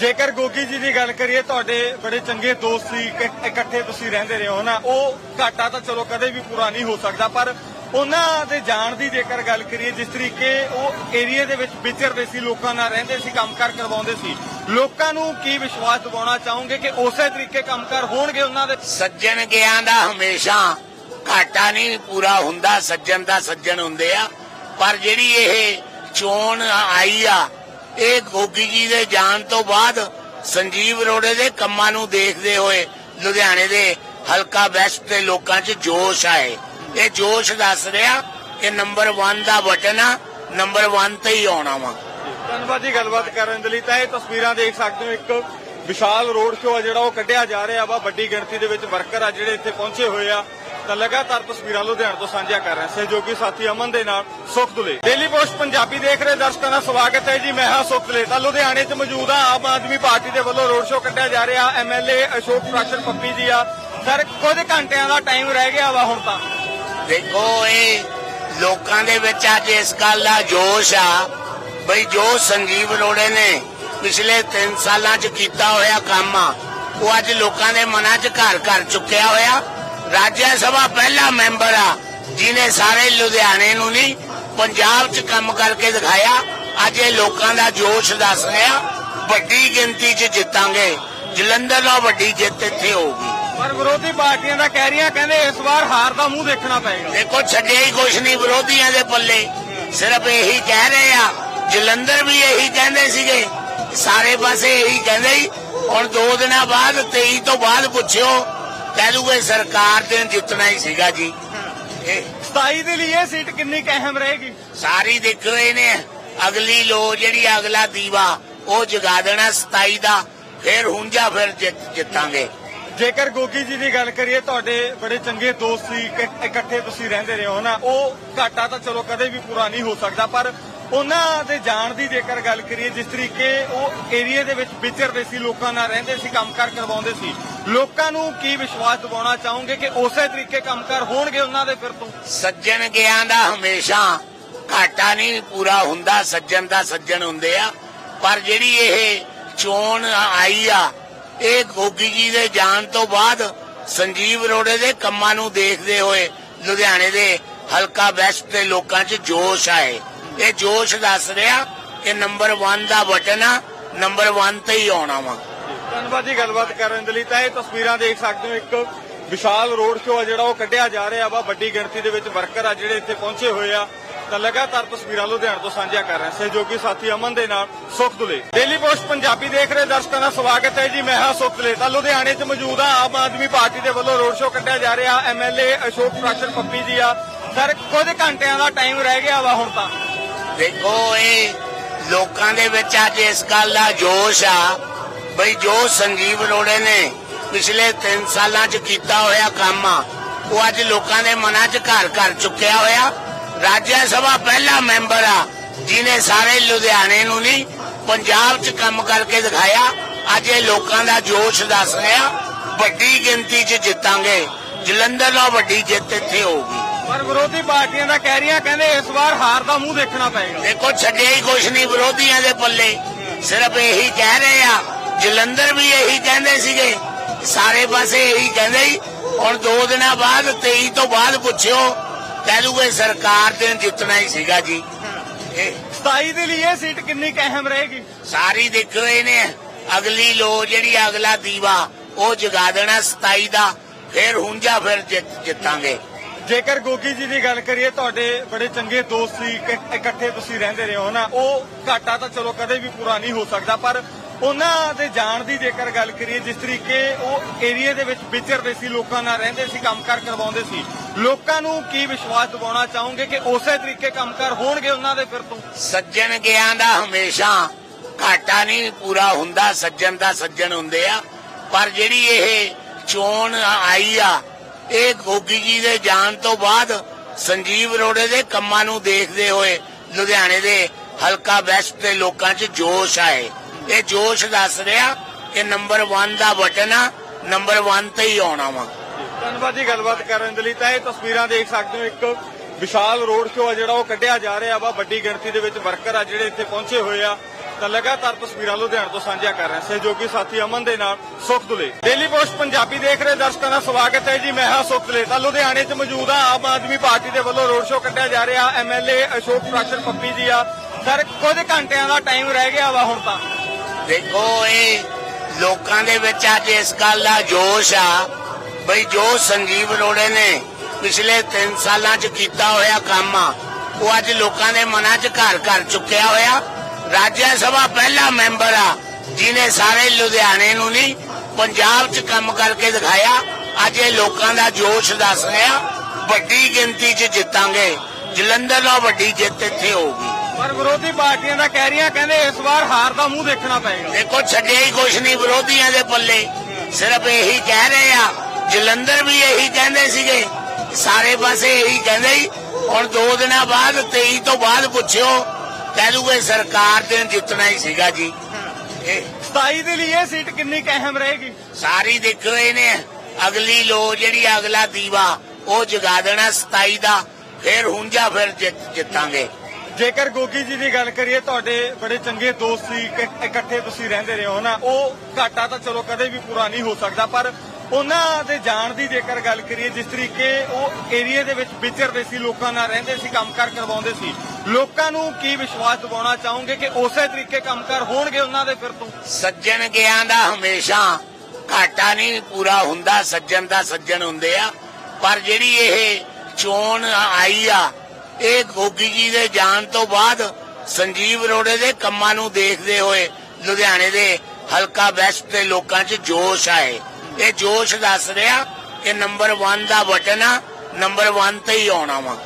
ਜੇਕਰ ਗੋਗੀ ਜੀ ਦੀ ਗੱਲ ਕਰੀਏ ਤੁਹਾਡੇ ਬੜੇ ਚੰਗੇ ਦੋਸਤ ਸੀ ਇਕ- ਇਕੱਠੇ ਤੁਸੀਂ ਰਹਿੰਦੇ ਰਹੇ ਹੋ ਨਾ ਉਹ ਘਾਟਾ ਤਾਂ ਚਲੋ ਕਦੇ ਵੀ ਪੂਰਾ ਨਹੀਂ ਹੋ ਸਕਦਾ ਪਰ ਉਹਨਾਂ ਦੇ ਜਾਣ ਦੀ ਜੇਕਰ ਗੱਲ ਕਰੀਏ ਜਿਸ ਤਰੀਕੇ ਉਹ ਏਰੀਆ ਦੇ ਵਿੱਚ ਵਿਚਰਦੇ ਸੀ ਲੋਕਾਂ ਨਾਲ ਰਹਿੰਦੇ ਸੀ ਕੰਮਕਾਰ ਕਰਵਾਉਂਦੇ ਸੀ ਲੋਕਾਂ ਨੂੰ ਕੀ ਵਿਸ਼ਵਾਸ ਦਿਵਾਉਣਾ ਚਾਹੋਗੇ ਕਿ ਉਸੇ ਤਰੀਕੇ ਕੰਮਕਾਰ ਹੋਣਗੇ ਉਹਨਾਂ ਦੇ? ਸੱਜਣ ਗਿਆ ਦਾ ਹਮੇਸ਼ਾ ਘਾਟਾ ਨਹੀਂ ਪੂਰਾ ਹੁੰਦਾ, ਸੱਜਣ ਦਾ ਸੱਜਣ ਹੁੰਦੇ ਆ। ਪਰ ਜਿਹੜੀ ਇਹ ਚੋਣ ਆਈ ਆ, ਇਹ ਗੋਗੀ ਜੀ ਦੇ ਜਾਣ ਤੋਂ ਬਾਅਦ ਸੰਜੀਵ ਰੋੜੇ ਦੇ ਕੰਮਾਂ ਨੂੰ ਦੇਖਦੇ ਹੋਏ ਲੁਧਿਆਣੇ ਦੇ ਹਲਕਾ ਵੈਸਟ ਦੇ ਲੋਕਾਂ 'ਚ ਜੋਸ਼ ਆਏ। ਇਹ ਜੋਸ਼ ਦੱਸ ਰਿਹਾ ਕਿ ਨੰਬਰ 1 ਦਾ ਬਟਨ ਆ, ਨੰਬਰ 1 ਤੇ ਹੀ ਆਉਣਾ ਵਾ। ਧੰਨਵਾਦ ਜੀ, ਗੱਲਬਾਤ ਕਰਨ ਦੇ ਲਈ। ਤਾਂ ਇਹ ਤਸਵੀਰਾਂ ਦੇਖ ਸਕਦੇ ਹੋ, ਇੱਕ ਵਿਸ਼ਾਲ ਰੋਡ ਸ਼ੋਅ ਆ ਜਿਹੜਾ ਉਹ ਕੱਢਿਆ ਜਾ ਰਿਹਾ ਵਾ। ਵੱਡੀ ਗਿਣਤੀ ਦੇ ਵਿੱਚ ਵਰਕਰ ਆ ਜਿਹੜੇ ਇੱਥੇ ਪਹੁੰਚੇ ਹੋਏ ਆ। ਤਾਂ ਲਗਾਤਾਰ ਤਸਵੀਰਾਂ ਲੁਧਿਆਣਾ ਤੋਂ ਸਾਂਝਾ ਕਰ ਰਹੇ ਸਹਿਯੋਗੀ ਸਾਥੀ ਅਮਨ ਦੇ ਨਾਲ ਸੁਖ ਦੁਲੇ। ਡੇਲੀ ਪੋਸਟ ਪੰਜਾਬੀ ਦੇਖ ਰਹੇ ਦਰਸ਼ਕਾਂ ਦਾ ਸਵਾਗਤ ਹੈ ਜੀ। ਮੈਂ ਹਾਂ ਸੁਖ ਦੁਲੇ। ਤਾਂ ਲੁਧਿਆਣੇ 'ਚ ਮੌਜੂਦ ਆ, ਆਮ ਆਦਮੀ ਪਾਰਟੀ ਦੇ ਵੱਲੋਂ ਰੋਡ ਸ਼ੋਅ ਕੱਢਿਆ ਜਾ ਰਿਹਾ। ਐਮਐਲਏ ਅਸ਼ੋਕ ਪ੍ਰਾਸ਼ਰ ਪੱਪੀ ਜੀ ਆ। ਸਰ, ਕੁਝ ਘੰਟਿਆਂ ਦਾ ਟਾਈਮ ਰਹਿ ਗਿਆ ਵਾ ਹੁਣ ਤਾਂ। ਦੇਖੋ, ਇਹ ਲੋਕਾਂ ਦੇ ਵਿੱਚ ਅੱਜ ਇਸ ਗੱਲ ਦਾ ਜੋਸ਼ ਆ ਬਈ ਜੋ ਸੰਜੀਵ ਰੋੜੇ ਨੇ ਪਿਛਲੇ 3 ਸਾਲਾਂ 'ਚ ਕੀਤਾ ਹੋਇਆ ਕੰਮ ਆ ਉਹ ਅੱਜ ਲੋਕਾਂ ਦੇ ਮਨਾਂ 'ਚ ਘਰ ਘਰ ਚੁੱਕਿਆ ਹੋਇਆ। ਰਾਜ ਸਭਾ ਪਹਿਲਾ ਮੈਂਬਰ ਆ ਜਿਨੇ ਸਾਰੇ ਲੁਧਿਆਣੇ ਨੂੰ ਨਹੀਂ ਪੰਜਾਬ 'ਚ ਕੰਮ ਕਰਕੇ ਦਿਖਾਇਆ। ਅੱਜ ਇਹ ਲੋਕਾਂ ਦਾ ਜੋਸ਼ ਦੱਸ ਰਿਹਾ ਵੱਡੀ ਗਿਣਤੀ 'ਚ ਜਿੱਤਾਂਗੇ। ਜਲੰਧਰ ਨਾਲ ਵੱਡੀ ਜਿੱਤ ਇੱਥੇ ਹੋਊਗੀ। ਪਰ ਵਿਰੋਧੀ ਪਾਰਟੀਆਂ ਦਾ ਕਹਿ ਰਹੀਆਂ ਕਹਿੰਦੇ ਇਸ ਵਾਰ ਹਾਰ ਦਾ ਮੂੰਹ ਦੇਖਣਾ ਪਏਗਾ। ਦੇਖੋ ਛੱਡਿਆ ਹੀ ਕੁਛ ਨਹੀਂ ਵਿਰੋਧੀਆਂ ਦੇ ਪੱਲੇ। ਸਿਰਫ ਇਹੀ ਕਹਿ ਰਹੇ ਆ ਜਲੰਧਰ ਵੀ ਇਹੀ ਕਹਿੰਦੇ ਸੀਗੇ। ਸਾਰੇ ਪਾਸੇ ਇਹੀ ਕਹਿੰਦੇ ਹੀ ਹੁਣ ਦੋ ਦਿਨਾਂ ਬਾਅਦ 23 ਤੋਂ ਬਾਅਦ ਪੁੱਛਿਓ ਕਹਿ ਦੂਗੇ ਸਰਕਾਰ ਦੇ ਜਿੱਤਣਾ ਹੀ ਸੀਗਾ ਜੀ। ਇਹ 27 ਦੇ ਲਈ ਇਹ ਸੀਟ ਕਿੰਨੀ ਕੁ ਅਹਿਮ ਰਹੇਗੀ? ਸਾਰੀ ਦਿਖ ਰਹੇ ਨੇ। ਅਗਲੀ ਲੋ ਜਿਹੜੀ ਅਗਲਾ ਦੀਵਾ ਉਹ ਜਗਾ ਦੇਣਾ 27 ਦਾ। ਫਿਰ ਹੁੰਜਾ ਫਿਰ ਜਿੱਤ- ਜਿੱਤਾਂਗੇ। ਜੇਕਰ ਗੋਗੀ ਜੀ ਦੀ ਗੱਲ ਕਰੀਏ ਤੁਹਾਡੇ ਬੜੇ ਚੰਗੇ ਦੋਸਤ ਸੀ ਇਕ- ਇਕੱਠੇ ਤੁਸੀਂ ਰਹਿੰਦੇ ਰਹੇ ਹੋ ਨਾ ਉਹ ਘਾਟਾ ਤਾਂ ਚਲੋ ਕਦੇ ਵੀ ਪੂਰਾ ਨਹੀਂ ਹੋ ਸਕਦਾ ਪਰ ਉਹਨਾਂ ਦੇ ਜਾਣ ਦੀ ਜੇਕਰ ਗੱਲ ਕਰੀਏ, ਜਿਸ ਤਰੀਕੇ ਉਹ ਏਰੀਆ ਦੇ ਵਿੱਚ ਵਿਚਰਦੇ ਸੀ, ਲੋਕਾਂ ਨਾਲ ਰਹਿੰਦੇ ਸੀ ਕੰਮਕਾਰ ਕਰਵਾਉਂਦੇ ਸੀ, ਲੋਕਾਂ ਨੂੰ ਕੀ ਵਿਸ਼ਵਾਸ ਦਿਵਾਉਣਾ ਚਾਹੋਗੇ ਕਿ ਉਸੇ ਤਰੀਕੇ ਕੰਮਕਾਰ ਹੋਣਗੇ ਉਹਨਾਂ ਦੇ ਫਿਰ ਤੋਂ? ਸੱਜਣ ਗਿਆ ਦਾ ਹਮੇਸ਼ਾ ਘਾਟਾ ਨਹੀਂ ਪੂਰਾ ਹੁੰਦਾ, ਸੱਜਣ ਦਾ ਸੱਜਣ ਹੁੰਦੇ ਆ। ਪਰ ਜਿਹੜੀ ਇਹ ਚੋਣ ਆਈ ਆ, ਇਹ ਗੋਗੀ ਜੀ ਦੇ ਜਾਣ ਤੋਂ ਬਾਅਦ ਸੰਜੀਵ ਰੋੜੇ ਦੇ ਕੰਮਾਂ ਨੂੰ ਦੇਖਦੇ ਹੋਏ ਲੁਧਿਆਣੇ ਦੇ ਹਲਕਾ ਵੈਸਟ ਦੇ ਲੋਕਾਂ 'ਚ ਜੋਸ਼ ਆਏ। ਇਹ ਜੋਸ਼ ਦੱਸ ਰਿਹਾ ਕਿ ਨੰਬਰ 1 ਦਾ ਬਟਨ ਆ, ਨੰਬਰ 1 ਤੇ ਹੀ ਆਉਣਾ ਵਾ। ਧੰਨਵਾਦ ਜੀ, ਗੱਲਬਾਤ ਕਰਨ ਦੇ ਲਈ। ਤਾਂ ਇਹ ਤਸਵੀਰਾਂ ਦੇਖ ਸਕਦੇ ਹੋ, ਇੱਕ ਵਿਸ਼ਾਲ ਰੋਡ ਸ਼ੋਅ ਆ ਜਿਹੜਾ ਉਹ ਕੱਢਿਆ ਜਾ ਰਿਹਾ ਵਾ। ਵੱਡੀ ਗਿਣਤੀ ਦੇ ਵਿੱਚ ਵਰਕਰ ਆ ਜਿਹੜੇ ਇੱਥੇ ਪਹੁੰਚੇ ਹੋਏ ਆ। ਤਾਂ ਲਗਾਤਾਰ ਤਸਵੀਰਾਂ ਲੁਧਿਆਣਾ ਤੋਂ ਸਾਂਝਾ ਕਰ ਰਹੇ ਸਹਿਯੋਗੀ ਸਾਥੀ ਅਮਨ ਦੇ ਨਾਲ ਸੁਖ ਦੁਲੇ। ਡੇਲੀ ਪੋਸਟ ਪੰਜਾਬੀ ਦੇਖ ਰਹੇ ਦਰਸ਼ਕਾਂ ਦਾ ਸਵਾਗਤ ਹੈ ਜੀ। ਮੈਂ ਹਾਂ ਸੁਖ ਦੁਲੇ। ਤਾਂ ਲੁਧਿਆਣੇ 'ਚ ਮੌਜੂਦ ਆ, ਆਮ ਆਦਮੀ ਪਾਰਟੀ ਦੇ ਵੱਲੋਂ ਰੋਡ ਸ਼ੋਅ ਕੱਢਿਆ ਜਾ ਰਿਹਾ। ਐਮਐਲਏ ਅਸ਼ੋਕ ਪ੍ਰਾਸ਼ਨ ਪੱਪੀ ਜੀ ਆ। ਸਰ, ਕੁਝ ਘੰਟਿਆਂ ਦਾ ਟਾਈਮ ਰਹਿ ਗਿਆ ਵਾ ਹੁਣ ਤਾਂ। ਦੇਖੋ, ਇਹ ਲੋਕਾਂ ਦੇ ਵਿੱਚ ਅੱਜ ਇਸ ਗੱਲ ਦਾ ਜੋਸ਼ ਆ। ਬਈ ਜੋ ਸੰਜੀਵ ਅਰੋੜੇ ਨੇ, ਪਿਛਲੇ 3 ਸਾਲਾਂ 'ਚ ਕੀਤਾ ਹੋਇਆ ਕੰਮ ਆ। ਉਹ ਅੱਜ ਲੋਕਾਂ ਦੇ ਮਨਾਂ 'ਚ ਘਰ ਘਰ ਚੁੱਕਿਆ ਹੋਇਆ। ਰਾਜ ਸਭਾ ਪਹਿਲਾ ਮੈਂਬਰ ਆ ਜਿਨੇ ਸਾਰੇ ਲੁਧਿਆਣੇ ਨੂੰ ਨਹੀਂ, ਪੰਜਾਬ 'ਚ ਕੰਮ ਕਰਕੇ ਦਿਖਾਇਆ। ਅੱਜ ਇਹ ਲੋਕਾਂ ਦਾ ਜੋਸ਼ ਦੱਸ ਰਿਹਾ, ਵੱਡੀ ਗਿਣਤੀ 'ਚ ਜਿੱਤਾਂਗੇ। ਜਲੰਧਰ ਨਾਲ ਵੱਡੀ ਜਿੱਤ ਇੱਥੇ ਹੋਊਗੀ। ਪਰ ਵਿਰੋਧੀ ਪਾਰਟੀਆਂ ਦਾ ਕਹਿ ਰਹੀਆਂ ਕਹਿੰਦੇ ਇਸ ਵਾਰ ਹਾਰ ਦਾ ਮੂੰਹ ਦੇਖਣਾ ਪਏਗਾ। ਦੇਖੋ ਛੱਡਿਆ ਹੀ ਕੁਛ ਨਹੀਂ ਵਿਰੋਧੀਆਂ ਦੇ ਪੱਲੇ। ਸਿਰਫ ਇਹੀ ਕਹਿ ਰਹੇ ਆ ਜਲੰਧਰ ਵੀ ਇਹੀ ਕਹਿੰਦੇ ਸੀਗੇ। ਸਾਰੇ ਪਾਸੇ ਇਹੀ ਕਹਿੰਦੇ ਹੀ ਹੁਣ ਦੋ ਦਿਨਾਂ ਬਾਅਦ 23 ਤੋਂ ਬਾਅਦ ਪੁੱਛਿਓ ਕਹਿ ਦੂਗੇ ਸਰਕਾਰ ਤੇ ਜਿੱਤਣਾ ਹੀ ਸੀਗਾ ਜੀ। ਇਹ 27 ਦੇ ਲਈ ਇਹ ਸੀਟ ਕਿੰਨੀ ਅਹਿਮ ਰਹੇਗੀ? ਸਾਰੀ ਦੇਖ ਰਹੇ ਨੇ। ਅਗਲੀ ਲੋ ਜਿਹੜੀ ਅਗਲਾ ਦੀਵਾ ਉਹ ਜਗਾ ਦੇਣਾ 27 ਦਾ। ਫਿਰ ਹੁੰਜਾ ਫਿਰ ਜਿੱਤ- ਜਿੱਤਾਂਗੇ। ਜੇਕਰ ਗੋਗੀ ਜੀ ਦੀ ਗੱਲ ਕਰੀਏ, ਤੁਹਾਡੇ ਬੜੇ ਚੰਗੇ ਦੋਸਤ ਸੀ, ਇਕ- ਇਕੱਠੇ ਤੁਸੀਂ ਰਹਿੰਦੇ ਰਹੇ ਹੋ ਨਾ, ਉਹ ਘਾਟਾ ਤਾਂ ਚਲੋ ਕਦੇ ਵੀ ਪੂਰਾ ਨਹੀਂ ਹੋ ਸਕਦਾ, ਪਰ ਉਹਨਾਂ ਦੇ ਜਾਣ ਦੀ ਜੇਕਰ ਗੱਲ ਕਰੀਏ, ਜਿਸ ਤਰੀਕੇ ਉਹ ਏਰੀਆ ਦੇ ਵਿੱਚ ਵਿਚਰਦੇ ਸੀ, ਲੋਕਾਂ ਨਾਲ ਰਹਿੰਦੇ ਸੀ, ਕੰਮਕਾਰ ਕਰਵਾਉਂਦੇ ਸੀ, ਲੋਕਾਂ ਨੂੰ ਕੀ ਵਿਸ਼ਵਾਸ ਦਿਵਾਉਣਾ ਚਾਹੋਗੇ ਕਿ ਉਸੇ ਤਰੀਕੇ ਕੰਮਕਾਰ ਹੋਣਗੇ ਉਹਨਾਂ ਦੇ ਫਿਰ ਤੋਂ? ਸੱਜਣ ਗਿਆਂ ਦਾ ਹਮੇਸ਼ਾ ਘਾਟਾ ਨਹੀਂ ਪੂਰਾ ਹੁੰਦਾ, ਸੱਜਣ ਦਾ ਸੱਜਣ ਹੁੰਦੇ ਆ, ਪਰ ਜਿਹੜੀ ਇਹ ਚੋਣ ਆਈ ਆ ਇਹ ਗੋਗੀ ਜੀ ਦੇ ਜਾਣ ਤੋਂ ਬਾਅਦ ਸੰਜੀਵ ਅਰੋੜੇ ਦੇ ਕੰਮਾਂ ਨੂੰ ਦੇਖਦੇ ਹੋਏ ਲੁਧਿਆਣੇ ਦੇ ਹਲਕਾ ਵੈਸਟ ਦੇ ਲੋਕਾਂ 'ਚ ਜੋਸ਼ ਆਏ। ਇਹ ਜੋਸ਼ ਦੱਸ ਰਿਹਾ ਕਿ ਨੰਬਰ 1 ਦਾ ਬਟਨ ਆ, ਨੰਬਰ 1 ਤੇ ਹੀ ਆਉਣਾ ਵਾ। ਧੰਨਵਾਦ ਜੀ, ਗੱਲਬਾਤ ਕਰਨ ਦੇ ਲਈ। ਤਾਂ ਇਹ ਤਸਵੀਰਾਂ ਦੇਖ ਸਕਦੇ ਹੋ, ਇੱਕ ਵਿਸ਼ਾਲ ਰੋਡ ਸ਼ੋਅ ਆ ਜਿਹੜਾ ਉਹ ਕੱਢਿਆ ਜਾ ਰਿਹਾ ਵਾ। ਵੱਡੀ ਗਿਣਤੀ ਦੇ ਵਿੱਚ ਵਰਕਰ ਆ ਜਿਹੜੇ ਇੱਥੇ ਪਹੁੰਚੇ ਹੋਏ ਆ। ਤਾਂ ਲਗਾਤਾਰ ਤਸਵੀਰਾਂ ਲੁਧਿਆਣਾ ਤੋਂ ਸਾਂਝਾ ਕਰ ਰਹੇ ਸਹਿਯੋਗੀ ਸਾਥੀ ਅਮਨ ਦੇ ਨਾਲ ਸੁਖ ਦੁਲੇ। ਡੇਲੀ ਪੋਸਟ ਪੰਜਾਬੀ ਦੇਖ ਰਹੇ ਦਰਸ਼ਕਾਂ ਦਾ ਸਵਾਗਤ ਹੈ ਜੀ, ਮੈਂ ਹਾਂ ਸੁਖ ਦੁਲੇ। ਤਾਂ ਲੁਧਿਆਣੇ 'ਚ ਮੌਜੂਦ ਆ, ਆਮ ਆਦਮੀ ਪਾਰਟੀ ਦੇ ਵੱਲੋਂ ਰੋਡ ਸ਼ੋਅ ਕੱਢਿਆ ਜਾ ਰਿਹਾ। ਐਮਐਲਏ ਅਸ਼ੋਕ ਪ੍ਰਾਸ਼ਨ ਪੱਪੀ ਜੀ ਆ। ਸਰ, ਕੁਝ ਘੰਟਿਆਂ ਦਾ ਟਾਈਮ ਰਹਿ ਗਿਆ ਵਾ ਹੁਣ ਤਾਂ। ਦੇਖੋ, ਇਹ ਲੋਕਾਂ ਦੇ ਵਿੱਚ ਅੱਜ ਇਸ ਗੱਲ ਦਾ ਜੋਸ਼ ਆ ਬਈ ਜੋ ਸੰਜੀਵ ਅਰੋੜੇ ਨੇ ਪਿਛਲੇ 3 ਸਾਲਾਂ 'ਚ ਕੀਤਾ ਹੋਇਆ ਕੰਮ ਆ, ਉਹ ਅੱਜ ਲੋਕਾਂ ਦੇ ਮਨਾਂ 'ਚ ਘਰ ਘਰ ਚੁੱਕਿਆ ਹੋਇਆ। ਰਾਜ ਸਭਾ ਪਹਿਲਾ ਮੈਂਬਰ ਆ ਜਿਨੇ ਸਾਰੇ ਲੁਧਿਆਣੇ ਨੂੰ ਨਹੀਂ ਪੰਜਾਬ 'ਚ ਕੰਮ ਕਰਕੇ ਦਿਖਾਇਆ। ਅੱਜ ਇਹ ਲੋਕਾਂ ਦਾ ਜੋਸ਼ ਦੱਸ ਰਿਹਾ ਵੱਡੀ ਗਿਣਤੀ 'ਚ ਜਿੱਤਾਂਗੇ। ਜਲੰਧਰ ਨਾਲ ਵੱਡੀ ਜਿੱਤ ਇੱਥੇ ਹੋਊਗੀ। ਪਰ ਵਿਰੋਧੀ ਪਾਰਟੀਆਂ ਦਾ ਕਹਿ ਰਹੀਆਂ ਕਹਿੰਦੇ ਇਸ ਵਾਰ ਹਾਰ ਦਾ ਮੂੰਹ ਦੇਖਣਾ ਪਏਗਾ। ਦੇਖੋ ਛੱਡਿਆ ਹੀ ਕੁਛ ਨਹੀਂ ਵਿਰੋਧੀਆਂ ਦੇ ਪੱਲੇ। ਸਿਰਫ ਇਹੀ ਕਹਿ ਰਹੇ ਆ ਜਲੰਧਰ ਵੀ ਇਹੀ ਕਹਿੰਦੇ ਸੀਗੇ। ਸਾਰੇ ਪਾਸੇ ਇਹੀ ਕਹਿੰਦੇ ਹੀ ਹੁਣ ਦੋ ਦਿਨਾਂ ਬਾਅਦ 23 ਤੋਂ ਬਾਅਦ ਪੁੱਛਿਓ ਕਹਿ ਦੂਗੇ ਸਰਕਾਰ ਤੇ ਜਿੱਤਣਾ ਹੀ ਸੀਗਾ ਜੀ। ਇਹ 27 ਦੇ ਲਈ ਇਹ ਸੀਟ ਕਿੰਨੀ ਕੁ ਅਹਿਮ ਰਹੇਗੀ? ਸਾਰੀ ਦੇਖ ਰਹੇ ਨੇ। ਅਗਲੀ ਲੋ ਜਿਹੜੀ ਅਗਲਾ ਦੀਵਾ ਉਹ ਜਗਾ ਦੇਣਾ 27 ਦਾ। ਫਿਰ ਹੁੰਜਾ ਫਿਰ ਜਿੱਤ- ਜਿੱਤਾਂਗੇ। ਜੇਕਰ ਗੋਗੀ ਜੀ ਦੀ ਗੱਲ ਕਰੀਏ ਤੁਹਾਡੇ ਬੜੇ ਚੰਗੇ ਦੋਸਤ ਸੀ ਇਕ- ਇਕੱਠੇ ਤੁਸੀਂ ਰਹਿੰਦੇ ਰਹੇ ਹੋ ਨਾ ਉਹ ਘਾਟਾ ਤਾਂ ਚਲੋ ਕਦੇ ਵੀ ਪੂਰਾ ਨਹੀਂ ਹੋ ਸਕਦਾ ਪਰ ਉਹਨਾਂ ਦੇ ਜਾਣ ਦੀ ਜੇਕਰ ਗੱਲ ਕਰੀਏ, ਜਿਸ ਤਰੀਕੇ ਉਹ ਏਰੀਆ ਦੇ ਵਿੱਚ ਵਿਚਰਦੇ ਸੀ, ਲੋਕਾਂ ਨਾਲ ਰਹਿੰਦੇ ਸੀ ਕੰਮਕਾਰ ਕਰਵਾਉਂਦੇ ਸੀ, ਲੋਕਾਂ ਨੂੰ ਕੀ ਵਿਸ਼ਵਾਸ ਦਿਵਾਉਣਾ ਚਾਹੋਗੇ ਕਿ ਉਸੇ ਤਰੀਕੇ ਕੰਮਕਾਰ ਹੋਣਗੇ ਉਹਨਾਂ ਦੇ ਫਿਰ ਤੋਂ? ਸੱਜਣ ਗਿਆਂ ਦਾ ਹਮੇਸ਼ਾ ਘਾਟਾ ਨਹੀਂ ਪੂਰਾ ਹੁੰਦਾ, ਸੱਜਣ ਦਾ ਸੱਜਣ ਹੁੰਦੇ ਆ। ਪਰ ਜਿਹੜੀ ਇਹ ਚੋਣ ਆਈ ਆ, ਇਹ ਗੋਗੀ ਜੀ ਦੇ ਜਾਣ ਤੋਂ ਬਾਅਦ ਸੰਜੀਵ ਅਰੋੜੇ ਦੇ ਕੰਮਾਂ ਨੂੰ ਦੇਖਦੇ ਹੋਏ ਲੁਧਿਆਣੇ ਦੇ ਹਲਕਾ ਵੈਸਟ ਦੇ ਲੋਕਾਂ 'ਚ ਜੋਸ਼ ਆਏ। ਇਹ ਜੋਸ਼ ਦੱਸ ਰਿਹਾ ਕਿ ਨੰਬਰ 1 ਦਾ ਬਟਨ ਆ, ਨੰਬਰ 1 ਤੇ ਹੀ ਆਉਣਾ ਵਾ।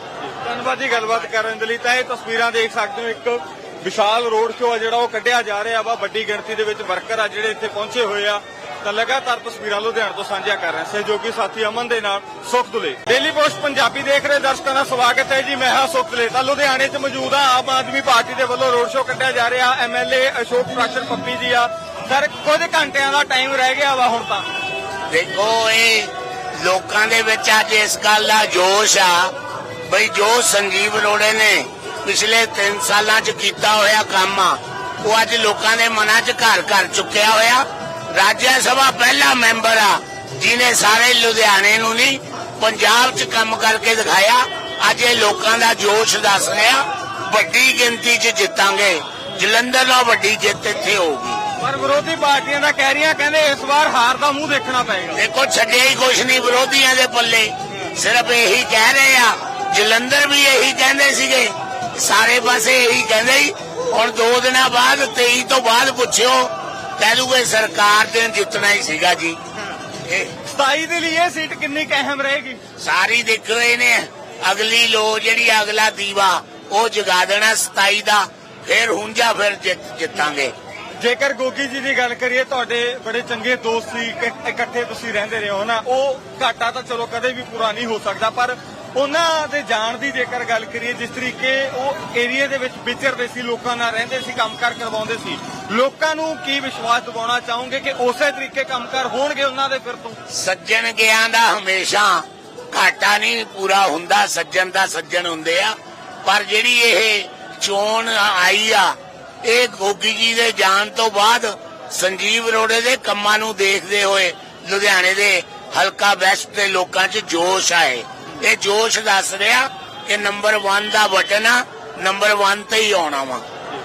ਧੰਨਵਾਦ ਜੀ, ਗੱਲਬਾਤ ਕਰਨ ਦੇ ਲਈ। ਤਾਂ ਇਹ ਤਸਵੀਰਾਂ ਦੇਖ ਸਕਦੇ ਹੋ, ਇੱਕ ਵਿਸ਼ਾਲ ਰੋਡ ਸ਼ੋਅ ਆ ਜਿਹੜਾ ਉਹ ਕੱਢਿਆ ਜਾ ਰਿਹਾ ਵਾ। ਵੱਡੀ ਗਿਣਤੀ ਦੇ ਵਿੱਚ ਵਰਕਰ ਆ ਜਿਹੜੇ ਇੱਥੇ ਪਹੁੰਚੇ ਹੋਏ ਆ। ਤਾਂ ਲਗਾਤਾਰ ਤਸਵੀਰਾਂ ਲੁਧਿਆਣਾ ਤੋਂ ਸਾਂਝਾ ਕਰ ਰਹੇ ਸਹਿਯੋਗੀ ਸਾਥੀ ਅਮਨ ਦੇ ਨਾਲ ਸੁਖ ਦੁਲੇ। ਡੇਲੀ ਪੋਸਟ ਪੰਜਾਬੀ ਦੇਖ ਰਹੇ ਦਰਸ਼ਕਾਂ ਦਾ ਸਵਾਗਤ ਹੈ ਜੀ। ਮੈਂ ਹਾਂ ਸੁਖ ਦੁਲੇ। ਤਾਂ ਲੁਧਿਆਣੇ 'ਚ ਮੌਜੂਦ ਆ। ਆਮ ਆਦਮੀ ਪਾਰਟੀ ਦੇ ਵੱਲੋਂ ਰੋਡ ਸ਼ੋਅ ਕੱਢਿਆ ਜਾ ਰਿਹਾ। ਐਮਐਲਏ ਅਸ਼ੋਕ ਪ੍ਰਾਸ਼ਰ ਪੱਪੀ ਜੀ ਆ। ਸਰ, ਕੁਝ ਘੰਟਿਆਂ ਦਾ ਟਾਈਮ ਰਹਿ ਗਿਆ ਵਾ ਹੁਣ ਤਾਂ। ਦੇਖੋ, ਇਹ ਲੋਕਾਂ ਦੇ ਵਿੱਚ ਅੱਜ ਇਸ ਗੱਲ ਦਾ ਜੋਸ਼ ਆ। ਬਈ ਜੋ ਸੰਜੀਵ ਅਰੋੜੇ ਨੇ ਪਿਛਲੇ 3 ਸਾਲਾਂ 'ਚ ਕੀਤਾ ਹੋਇਆ ਕੰਮ ਆ, ਉਹ ਅੱਜ ਲੋਕਾਂ ਦੇ ਮਨਾਂ 'ਚ ਘਰ ਘਰ ਚੁੱਕਿਆ ਹੋਇਆ। ਰਾਜ ਸਭਾ ਪਹਿਲਾ ਮੈਂਬਰ ਆ ਜਿਨੇ ਸਾਰੇ ਲੁਧਿਆਣੇ ਨੂੰ ਨਹੀਂ, ਪੰਜਾਬ 'ਚ ਕੰਮ ਕਰਕੇ ਦਿਖਾਇਆ। ਅੱਜ ਇਹ ਲੋਕਾਂ ਦਾ ਜੋਸ਼ ਦੱਸ ਰਿਹਾ, ਵੱਡੀ ਗਿਣਤੀ 'ਚ ਜਿੱਤਾਂਗੇ। ਜਲੰਧਰ ਨਾਲ ਵੱਡੀ ਜਿੱਤ ਇੱਥੇ ਹੋਊਗੀ। ਪਰ ਵਿਰੋਧੀ ਪਾਰਟੀਆਂ ਦਾ ਕਹਿ ਰਹੀਆਂ ਕਹਿੰਦੇ ਇਸ ਵਾਰ ਹਾਰ ਦਾ ਮੂੰਹ ਦੇਖਣਾ ਪਏਗਾ। ਦੇਖੋ ਛੱਡਿਆ ਹੀ ਕੁਛ ਨਹੀਂ ਵਿਰੋਧੀਆਂ ਦੇ ਪੱਲੇ। ਸਿਰਫ ਇਹੀ ਕਹਿ ਰਹੇ ਆ ਜਲੰਧਰ ਵੀ ਇਹੀ ਕਹਿੰਦੇ ਸੀਗੇ। ਸਾਰੇ ਪਾਸੇ ਇਹੀ ਕਹਿੰਦੇ ਹੀ ਹੁਣ ਦੋ ਦਿਨਾਂ ਬਾਅਦ 23 ਤੋਂ ਬਾਅਦ ਪੁੱਛਿਓ ਕਹਿ ਦੂਗੇ ਸਰਕਾਰ ਤੇ ਜਿੱਤਣਾ ਹੀ ਸੀਗਾ ਜੀ। ਇਹ 27 ਦੇ ਲਈ ਇਹ ਸੀਟ ਕਿੰਨੀ ਅਹਿਮ ਰਹੇਗੀ? ਸਾਰੀ ਦਿਖ ਰਹੇ ਨੇ। ਅਗਲੀ ਲੋ ਜਿਹੜੀ ਅਗਲਾ ਦੀਵਾ ਉਹ ਜਗਾ ਦੇਣਾ 27 ਦਾ। ਫਿਰ ਹੁੰਜਾ ਫਿਰ ਜਿੱਤ- ਜਿੱਤਾਂਗੇ। ਜੇਕਰ ਗੋਗੀ ਜੀ ਦੀ ਗੱਲ ਕਰੀਏ, ਤੁਹਾਡੇ ਬੜੇ ਚੰਗੇ ਦੋਸਤ ਸੀ, ਇਕ- ਇਕੱਠੇ ਤੁਸੀਂ ਰਹਿੰਦੇ ਰਹੇ ਹੋ ਨਾ, ਉਹ ਘਾਟਾ ਤਾਂ ਚਲੋ ਕਦੇ ਵੀ ਪੂਰਾ ਨਹੀਂ ਹੋ ਸਕਦਾ, ਪਰ ਉਹਨਾਂ ਦੇ ਜਾਣ ਦੀ ਜੇਕਰ ਗੱਲ ਕਰੀਏ, ਜਿਸ ਤਰੀਕੇ ਉਹ ਏਰੀਆ ਦੇ ਵਿੱਚ ਵਿਚਰਦੇ ਸੀ, ਲੋਕਾਂ ਨਾਲ ਰਹਿੰਦੇ ਸੀ, ਕੰਮਕਾਰ ਕਰਵਾਉਂਦੇ ਸੀ, ਲੋਕਾਂ ਨੂੰ ਕੀ ਵਿਸ਼ਵਾਸ ਦਿਵਾਉਣਾ ਚਾਹੋਗੇ ਕਿ ਉਸੇ ਤਰੀਕੇ ਕੰਮਕਾਰ ਹੋਣਗੇ ਉਹਨਾਂ ਦੇ ਫਿਰ ਤੋਂ? ਸੱਜਣ ਗਿਆਂ ਦਾ ਹਮੇਸ਼ਾ ਘਾਟਾ ਨਹੀਂ ਪੂਰਾ ਹੁੰਦਾ, ਸੱਜਣ ਦਾ ਸੱਜਣ ਹੁੰਦੇ ਆ, ਪਰ ਜਿਹੜੀ ਇਹ ਚੋਣ ਆਈ ਆ ਇਹ ਗੋਗੀ ਜੀ ਦੇ ਜਾਣ ਤੋਂ ਬਾਅਦ ਸੰਜੀਵ ਰੋੜੇ ਦੇ ਕੰਮਾਂ ਨੂੰ ਦੇਖਦੇ ਹੋਏ ਲੁਧਿਆਣੇ ਦੇ ਹਲਕਾ ਵੈਸਟ ਦੇ ਲੋਕਾਂ 'ਚ ਜੋਸ਼ ਆਏ। ਇਹ ਜੋਸ਼ ਦੱਸ ਰਿਹਾ ਕਿ ਨੰਬਰ 1 ਦਾ ਬਟਨ ਆ, ਨੰਬਰ 1 ਤੇ ਹੀ ਆਉਣਾ ਵਾ।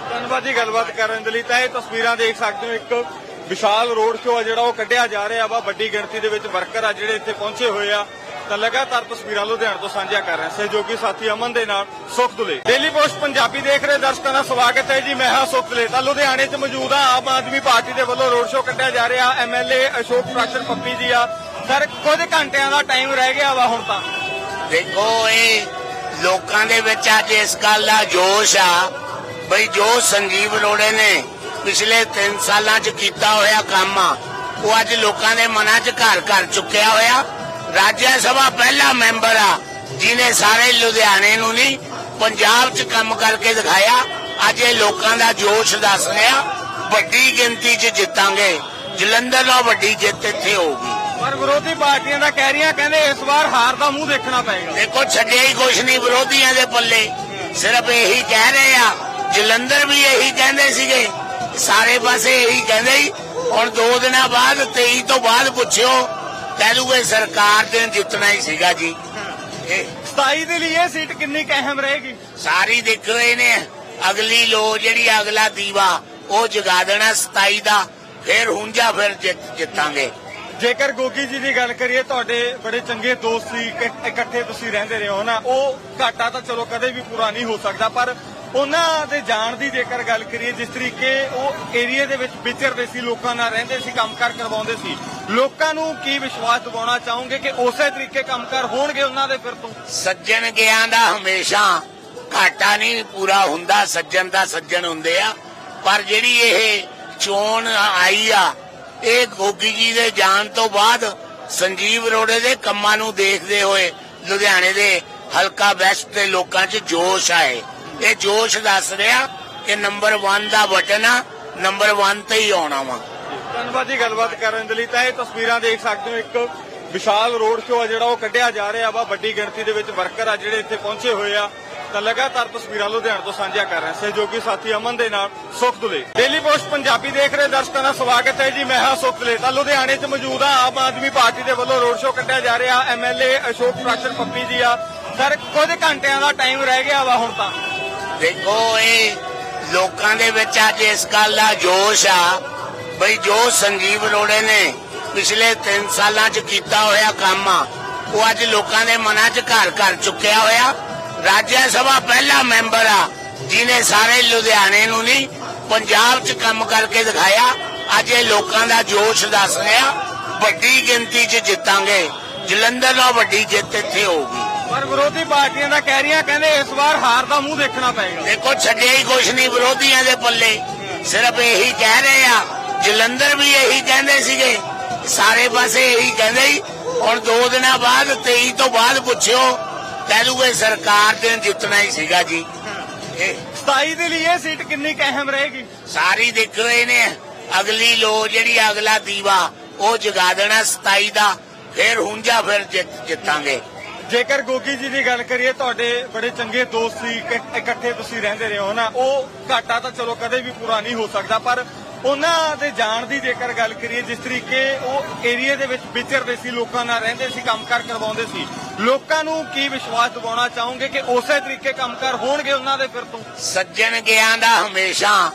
ਧੰਨਵਾਦ ਜੀ, ਗੱਲਬਾਤ ਕਰਨ ਦੇ ਲਈ। ਤਾਂ ਇਹ ਤਸਵੀਰਾਂ ਦੇਖ ਸਕਦੇ ਹੋ, ਇੱਕ ਵਿਸ਼ਾਲ ਰੋਡ ਸ਼ੋਅ ਜਿਹੜਾ ਉਹ ਕੱਢਿਆ ਜਾ ਰਿਹਾ ਵਾ। ਵੱਡੀ ਗਿਣਤੀ ਦੇ ਵਿੱਚ ਵਰਕਰ ਆ ਜਿਹੜੇ ਇੱਥੇ ਪਹੁੰਚੇ ਹੋਏ ਆ। ਤਾਂ ਲਗਾਤਾਰ ਤਸਵੀਰਾਂ ਲੁਧਿਆਣਾ ਤੋਂ ਸਾਂਝਾ ਕਰ ਰਹੇ ਸਹਿਯੋਗੀ ਸਾਥੀ ਅਮਨ ਦੇ ਨਾਲ ਸੁਖ ਦੁਲੇ। ਡੇਲੀ ਪੋਸਟ ਪੰਜਾਬੀ ਦੇਖ ਰਹੇ ਦਰਸ਼ਕਾਂ ਦਾ ਸਵਾਗਤ ਹੈ ਜੀ। ਮੈਂ ਹਾਂ ਸੁਖ ਦੁਲੇ। ਤਾਂ ਲੁਧਿਆਣੇ 'ਚ ਮੌਜੂਦ ਆ, ਆਮ ਆਦਮੀ ਪਾਰਟੀ ਦੇ ਵੱਲੋਂ ਰੋਡ ਸ਼ੋਅ ਕੱਢਿਆ ਜਾ ਰਿਹਾ। ਐਮਐਲਏ ਅਸ਼ੋਕ ਪ੍ਰਾਸ਼ਰ ਪੱਪੀ ਜੀ ਆ। ਸਰ, ਕੁਝ ਘੰਟਿਆਂ ਦਾ ਟਾਈਮ ਰਹਿ ਗਿਆ ਵਾ ਹੁਣ ਤਾਂ। ਦੇਖੋ, ਇਹ ਲੋਕਾਂ ਦੇ ਵਿੱਚ ਅੱਜ ਇਸ ਗੱਲ ਦਾ ਜੋਸ਼ ਆ। ਬਈ ਜੋ ਸੰਜੀਵ ਰੋੜੇ ਨੇ ਪਿਛਲੇ 3 ਸਾਲਾਂ 'ਚ ਕੀਤਾ ਹੋਇਆ ਕੰਮ ਆ, ਉਹ ਅੱਜ ਲੋਕਾਂ ਦੇ ਮਨਾਂ 'ਚ ਘਰ ਘਰ ਚੁੱਕਿਆ ਹੋਇਆ। ਰਾਜ ਸਭਾ ਪਹਿਲਾ ਮੈਂਬਰ ਆ ਜਿਨੇ ਸਾਰੇ ਲੁਧਿਆਣੇ ਨੂੰ ਨਹੀਂ ਪੰਜਾਬ 'ਚ ਕੰਮ ਕਰਕੇ ਦਿਖਾਇਆ। ਅੱਜ ਇਹ ਲੋਕਾਂ ਦਾ ਜੋਸ਼ ਦੱਸ ਰਿਹਾ ਵੱਡੀ ਗਿਣਤੀ 'ਚ ਜਿੱਤਾਂਗੇ। ਜਲੰਧਰ ਨਾਲ ਵੱਡੀ ਜਿੱਤ ਇੱਥੇ ਹੋਊਗੀ। ਪਰ ਵਿਰੋਧੀ ਪਾਰਟੀਆਂ ਦਾ ਕਹਿ ਰਹੀਆਂ ਕਹਿੰਦੇ ਇਸ ਵਾਰ ਹਾਰ ਦਾ ਮੂੰਹ ਦੇਖਣਾ ਪਏਗਾ। ਦੇਖੋ ਛੱਡਿਆ ਹੀ ਕੁਛ ਨਹੀਂ ਵਿਰੋਧੀਆਂ ਦੇ ਪੱਲੇ। ਸਿਰਫ ਇਹੀ ਕਹਿ ਰਹੇ ਆ ਜਲੰਧਰ ਵੀ ਇਹੀ ਕਹਿੰਦੇ ਸੀਗੇ। ਸਾਰੇ ਪਾਸੇ ਇਹੀ ਕਹਿੰਦੇ ਹੀ ਹੁਣ ਦੋ ਦਿਨਾਂ ਬਾਅਦ 23 ਤੋਂ ਬਾਅਦ ਪੁੱਛਿਓ ਕਹਿ ਦੂਗੇ ਸਰਕਾਰ ਤੇ ਜਿੱਤਣਾ ਹੀ ਸੀਗਾ ਜੀ। ਇਹ 27 ਦੇ ਲਈ ਇਹ ਸੀਟ ਕਿੰਨੀ ਕੁ ਅਹਿਮ ਰਹੇਗੀ? ਸਾਰੀ ਦਿਖ ਰਹੇ ਨੇ। ਅਗਲੀ ਲੋ ਜਿਹੜੀ ਅਗਲਾ ਦੀਵਾ ਉਹ ਜਗਾ ਦੇਣਾ 27 ਦਾ। ਫਿਰ ਹੁੰਜਾ ਫਿਰ ਜਿੱਤ- ਜਿੱਤਾਂਗੇ। ਜੇਕਰ ਗੋਗੀ ਜੀ ਦੀ ਗੱਲ ਕਰੀਏ ਤੁਹਾਡੇ ਬੜੇ ਚੰਗੇ ਦੋਸਤ ਸੀ ਇਕ- ਇਕੱਠੇ ਤੁਸੀਂ ਰਹਿੰਦੇ ਰਹੇ ਹੋ ਨਾ ਉਹ ਘਾਟਾ ਤਾਂ ਚਲੋ ਕਦੇ ਵੀ ਪੂਰਾ ਨਹੀਂ ਹੋ ਸਕਦਾ ਪਰ ਉਹਨਾਂ ਦੇ ਜਾਣ ਦੀ ਜੇਕਰ ਗੱਲ ਕਰੀਏ, ਜਿਸ ਤਰੀਕੇ ਉਹ ਏਰੀਆ ਦੇ ਵਿੱਚ ਵਿਚਰਦੇ ਸੀ, ਲੋਕਾਂ ਨਾਲ ਰਹਿੰਦੇ ਸੀ, ਕੰਮਕਾਰ ਕਰਵਾਉਂਦੇ ਸੀ, ਲੋਕਾਂ ਨੂੰ ਕੀ ਵਿਸ਼ਵਾਸ ਦਿਵਾਉਣਾ ਚਾਹੋਗੇ ਕਿ ਉਸੇ ਤਰੀਕੇ ਕੰਮਕਾਰ ਹੋਣਗੇ ਉਹਨਾਂ ਦੇ ਫਿਰ ਤੋਂ? ਸੱਜਣ ਗਿਆਂ ਦਾ ਹਮੇਸ਼ਾ ਘਾਟਾ ਨਹੀਂ ਪੂਰਾ ਹੁੰਦਾ, ਸੱਜਣ ਦਾ ਸੱਜਣ ਹੁੰਦੇ ਆ। ਪਰ ਜਿਹੜੀ ਇਹ ਚੋਣ ਆਈ ਆ, ਇਹ ਗੋਗੀ ਜੀ ਦੇ ਜਾਣ ਤੋਂ ਬਾਅਦ ਸੰਜੀਵ ਰੋੜੇ ਦੇ ਕੰਮਾਂ ਨੂੰ ਦੇਖਦੇ ਹੋਏ ਲੁਧਿਆਣੇ ਦੇ ਹਲਕਾ ਵੈਸਟ ਦੇ ਲੋਕਾਂ 'ਚ ਜੋਸ਼ ਆਏ। ਇਹ ਜੋਸ਼ ਦੱਸ ਰਿਹਾ ਕਿ ਨੰਬਰ 1 ਦਾ ਬਟਨ ਆ, ਨੰਬਰ 1 ਤੇ ਹੀ ਆਉਣਾ ਵਾ। ਧੰਨਵਾਦ ਜੀ, ਗੱਲਬਾਤ ਕਰਨ ਦੇ ਲਈ ਤਾਂ ਇਹ ਤਸਵੀਰਾਂ ਦੇਖ ਸਕਦੇ ਹੋ, ਇੱਕ ਵਿਸ਼ਾਲ ਰੋਡ ਸ਼ੋਅ ਆ ਜਿਹੜਾ ਉਹ ਕੱਢਿਆ ਜਾ ਰਿਹਾ ਵਾ, ਵੱਡੀ ਗਿਣਤੀ ਦੇ ਵਿੱਚ ਵਰਕਰ ਆ ਜਿਹੜੇ ਇੱਥੇ ਪਹੁੰਚੇ ਹੋਏ ਆ। ਤਾਂ ਲਗਾਤਾਰ ਤਸਵੀਰਾਂ ਲੁਧਿਆਣਾ ਤੋਂ ਸਾਂਝਾ ਕਰ ਰਹੇ ਸਹਿਯੋਗੀ ਸਾਥੀ ਅਮਨ ਦੇ ਨਾਲ ਸੁਖ ਦੁਲੇ ਡੇਲੀ ਪੋਸਟ ਪੰਜਾਬੀ ਦੇਖ ਰਹੇ ਦਰਸ਼ਕਾਂ ਦਾ ਸਵਾਗਤ ਹੈ ਜੀ, ਮੈਂ ਹਾਂ ਸੁਖ ਦੁਲੇ ਤਾਂ ਲੁਧਿਆਣੇ 'ਚ ਮੌਜੂਦ ਆ, ਆਮ ਆਦਮੀ ਪਾਰਟੀ ਦੇ ਵੱਲੋਂ ਰੋਡ ਸ਼ੋਅ ਕੱਢਿਆ ਜਾ ਰਿਹਾ। ਐਮਐਲਏ ਅਸ਼ੋਕ ਪ੍ਰਾਸ਼ਰ ਪੱਪੀ ਜੀ ਆ। ਸਰ, ਕੁਝ ਘੰਟਿਆਂ ਦਾ ਟਾਈਮ ਰਹਿ ਗਿਆ ਵਾ ਹੁਣ ਤਾਂ। ਦੇਖੋ, ਇਹ ਲੋਕਾਂ ਦੇ ਵਿੱਚ ਅੱਜ ਇਸ ਗੱਲ ਦਾ ਜੋਸ਼ ਆ। ਬਈ ਜੋ ਸੰਜੀਵ ਰੋੜੇ ਨੇ ਪਿਛਲੇ 3 ਸਾਲਾਂ 'ਚ ਕੀਤਾ ਹੋਇਆ ਕੰਮ ਆ, ਉਹ ਅੱਜ ਲੋਕਾਂ ਦੇ ਮਨਾਂ 'ਚ ਘਰ ਘਰ ਚੁੱਕਿਆ ਹੋਇਆ। ਰਾਜ ਸਭਾ ਪਹਿਲਾ ਮੈਂਬਰ ਆ ਜਿਨੇ ਸਾਰੇ ਲੁਧਿਆਣੇ ਨੂੰ ਨਹੀਂ, ਪੰਜਾਬ 'ਚ ਕੰਮ ਕਰਕੇ ਦਿਖਾਇਆ। ਅੱਜ ਇਹ ਲੋਕਾਂ ਦਾ ਜੋਸ਼ ਦੱਸ ਰਿਹਾ, ਵੱਡੀ ਗਿਣਤੀ 'ਚ ਜਿੱਤਾਂਗੇ। ਜਲੰਧਰ ਨਾਲ ਵੱਡੀ ਜਿੱਤ ਇੱਥੇ ਹੋਊਗੀ। ਪਰ ਵਿਰੋਧੀ ਪਾਰਟੀਆਂ ਦਾ ਕਹਿ ਰਹੀਆਂ ਕਹਿੰਦੇ ਇਸ ਵਾਰ ਹਾਰ ਦਾ ਮੂੰਹ ਦੇਖਣਾ ਪਏਗਾ। ਦੇਖੋ ਛੱਡਿਆ ਹੀ ਕੁਛ ਨਹੀਂ ਵਿਰੋਧੀਆਂ ਦੇ ਪੱਲੇ। ਸਿਰਫ ਇਹੀ ਕਹਿ ਰਹੇ ਆ ਜਲੰਧਰ ਵੀ ਇਹੀ ਕਹਿੰਦੇ ਸੀਗੇ। ਸਾਰੇ ਪਾਸੇ ਇਹੀ ਕਹਿੰਦੇ ਹੀ ਹੁਣ ਦੋ ਦਿਨਾਂ ਬਾਅਦ 23 ਤੋਂ ਬਾਅਦ ਪੁੱਛਿਓ ਕਹਿ ਦੂਗੇ ਸਰਕਾਰ ਤੇ ਜਿੱਤਣਾ ਹੀ ਸੀਗਾ ਜੀ। ਇਹ 27 ਦੇ ਲਈ ਇਹ ਸੀਟ ਕਿੰਨੀ ਕੁ ਅਹਿਮ ਰਹੇਗੀ? ਸਾਰੀ ਦਿਖ ਰਹੇ ਨੇ। ਅਗਲੀ ਲੋ ਜਿਹੜੀ ਅਗਲਾ ਦੀਵਾ ਉਹ ਜਗਾ ਦੇਣਾ 27 ਦਾ। ਫਿਰ ਹੁੰਜਾ ਫਿਰ ਜਿੱਤ- ਜਿੱਤਾਂਗੇ। ਜੇਕਰ ਗੋਗੀ ਜੀ ਦੀ ਗੱਲ ਕਰੀਏ, ਤੁਹਾਡੇ ਬੜੇ ਚੰਗੇ ਦੋਸਤ ਸੀ ਇਕੱਠੇ ਤੁਸੀਂ ਰਹਿੰਦੇ ਰਹੇ ਹੋ ਨਾ, ਉਹ ਘਾਟਾ ਤਾਂ ਚਲੋ ਕਦੇ ਵੀ ਪੂਰਾ ਨਹੀਂ ਹੋ ਸਕਦਾ, ਪਰ ਉਹਨਾਂ ਦੇ ਜਾਣ ਦੀ ਜੇਕਰ ਗੱਲ ਕਰੀਏ, ਜਿਸ ਤਰੀਕੇ ਉਹ ਏਰੀਆ ਦੇ ਵਿੱਚ ਵਿਚਰਦੇ ਸੀ, ਲੋਕਾਂ ਨਾਲ ਰਹਿੰਦੇ ਸੀ, ਕੰਮਕਾਰ ਕਰਵਾਉਂਦੇ ਸੀ, ਲੋਕਾਂ ਨੂੰ ਕੀ ਵਿਸ਼ਵਾਸ ਦਿਵਾਉਣਾ ਚਾਹੋਗੇ ਕਿ ਉਸੇ ਤਰੀਕੇ ਕੰਮਕਾਰ ਹੋਣਗੇ ਉਹਨਾਂ ਦੇ ਫਿਰ ਤੋਂ? ਸੱਜਣ ਗਿਆਂ ਦਾ ਹਮੇਸ਼ਾ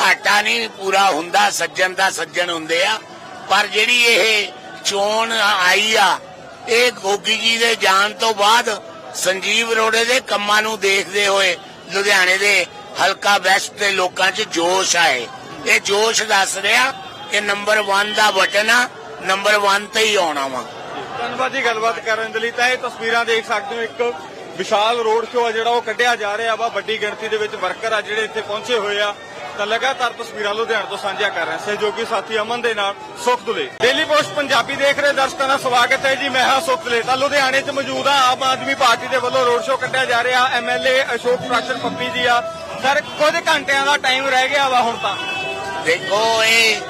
ਘਾਟਾ ਨਹੀਂ ਪੂਰਾ ਹੁੰਦਾ, ਸੱਜਣ ਦਾ ਸੱਜਣ ਹੁੰਦੇ ਆ, ਪਰ ਜਿਹੜੀ ਇਹ ਚੋਣ ਆਈ ਆ ਇਹ ਗੋਗੀ ਜੀ ਦੇ ਜਾਣ ਤੋਂ ਬਾਅਦ ਸੰਜੀਵ ਰੋੜੇ ਦੇ ਕੰਮਾਂ ਨੂੰ ਦੇਖਦੇ ਹੋਏ ਲੁਧਿਆਣੇ ਦੇ ਹਲਕਾ ਵੈਸਟ ਦੇ ਲੋਕਾਂ 'ਚ ਜੋਸ਼ ਆਏ। ਇਹ ਜੋਸ਼ ਦੱਸ ਰਿਹਾ ਕਿ ਨੰਬਰ 1 ਦਾ ਬਟਨ ਆ, ਨੰਬਰ 1 ਤੇ ਹੀ ਆਉਣਾ ਵਾ। ਧੰਨਵਾਦ ਜੀ, ਗੱਲਬਾਤ ਕਰਨ ਦੇ ਲਈ ਤਾਂ ਇਹ ਤਸਵੀਰਾਂ ਦੇਖ ਸਕਦੇ ਹੋ। ਇੱਕ ਵਿਸ਼ਾਲ ਰੋਡ ਸ਼ੋਅ ਆ ਜਿਹੜਾ ਉਹ ਕੱਢਿਆ ਜਾ ਰਿਹਾ ਵਾ। ਵੱਡੀ ਗਿਣਤੀ ਦੇ ਵਿੱਚ ਵਰਕਰ ਆ ਜਿਹੜੇ ਇੱਥੇ ਪਹੁੰਚੇ ਹੋਏ ਆ। ਤਾਂ ਲਗਾਤਾਰ ਤਸਵੀਰਾਂ ਲੁਧਿਆਣਾ ਤੋਂ ਸਾਂਝਾ ਕਰ ਰਹੇ ਹਾਂ। ਸਹਿਯੋਗੀ ਸਾਥੀ ਅਮਨ ਦੇ ਨਾਲ ਸੁਖ ਦੁਲੇ। ਡੇਲੀ ਪੋਸਟ ਪੰਜਾਬੀ ਦੇਖ ਰਹੇ ਦਰਸ਼ਕਾਂ ਦਾ ਸਵਾਗਤ ਹੈ ਜੀ। ਮੈਂ ਹਾਂ ਸੁਖ ਦੁਲੇ। ਤਾਂ ਲੁਧਿਆਣੇ 'ਚ ਮੌਜੂਦ ਆ, ਆਮ ਆਦਮੀ ਪਾਰਟੀ ਦੇ ਵੱਲੋਂ ਰੋਡ ਸ਼ੋਅ ਕੱਢਿਆ ਜਾ ਰਿਹਾ। ਐਮਐਲਏ ਅਸ਼ੋਕ ਪ੍ਰਾਸ਼ਰ ਪੱਪੀ ਜੀ ਆ। ਸਰ, ਕੁਝ ਘੰਟਿਆਂ ਦਾ ਟਾਈਮ ਰਹਿ ਗਿਆ ਵਾ ਹੁਣ ਤਾਂ। ਦੇਖੋ, ਇਹ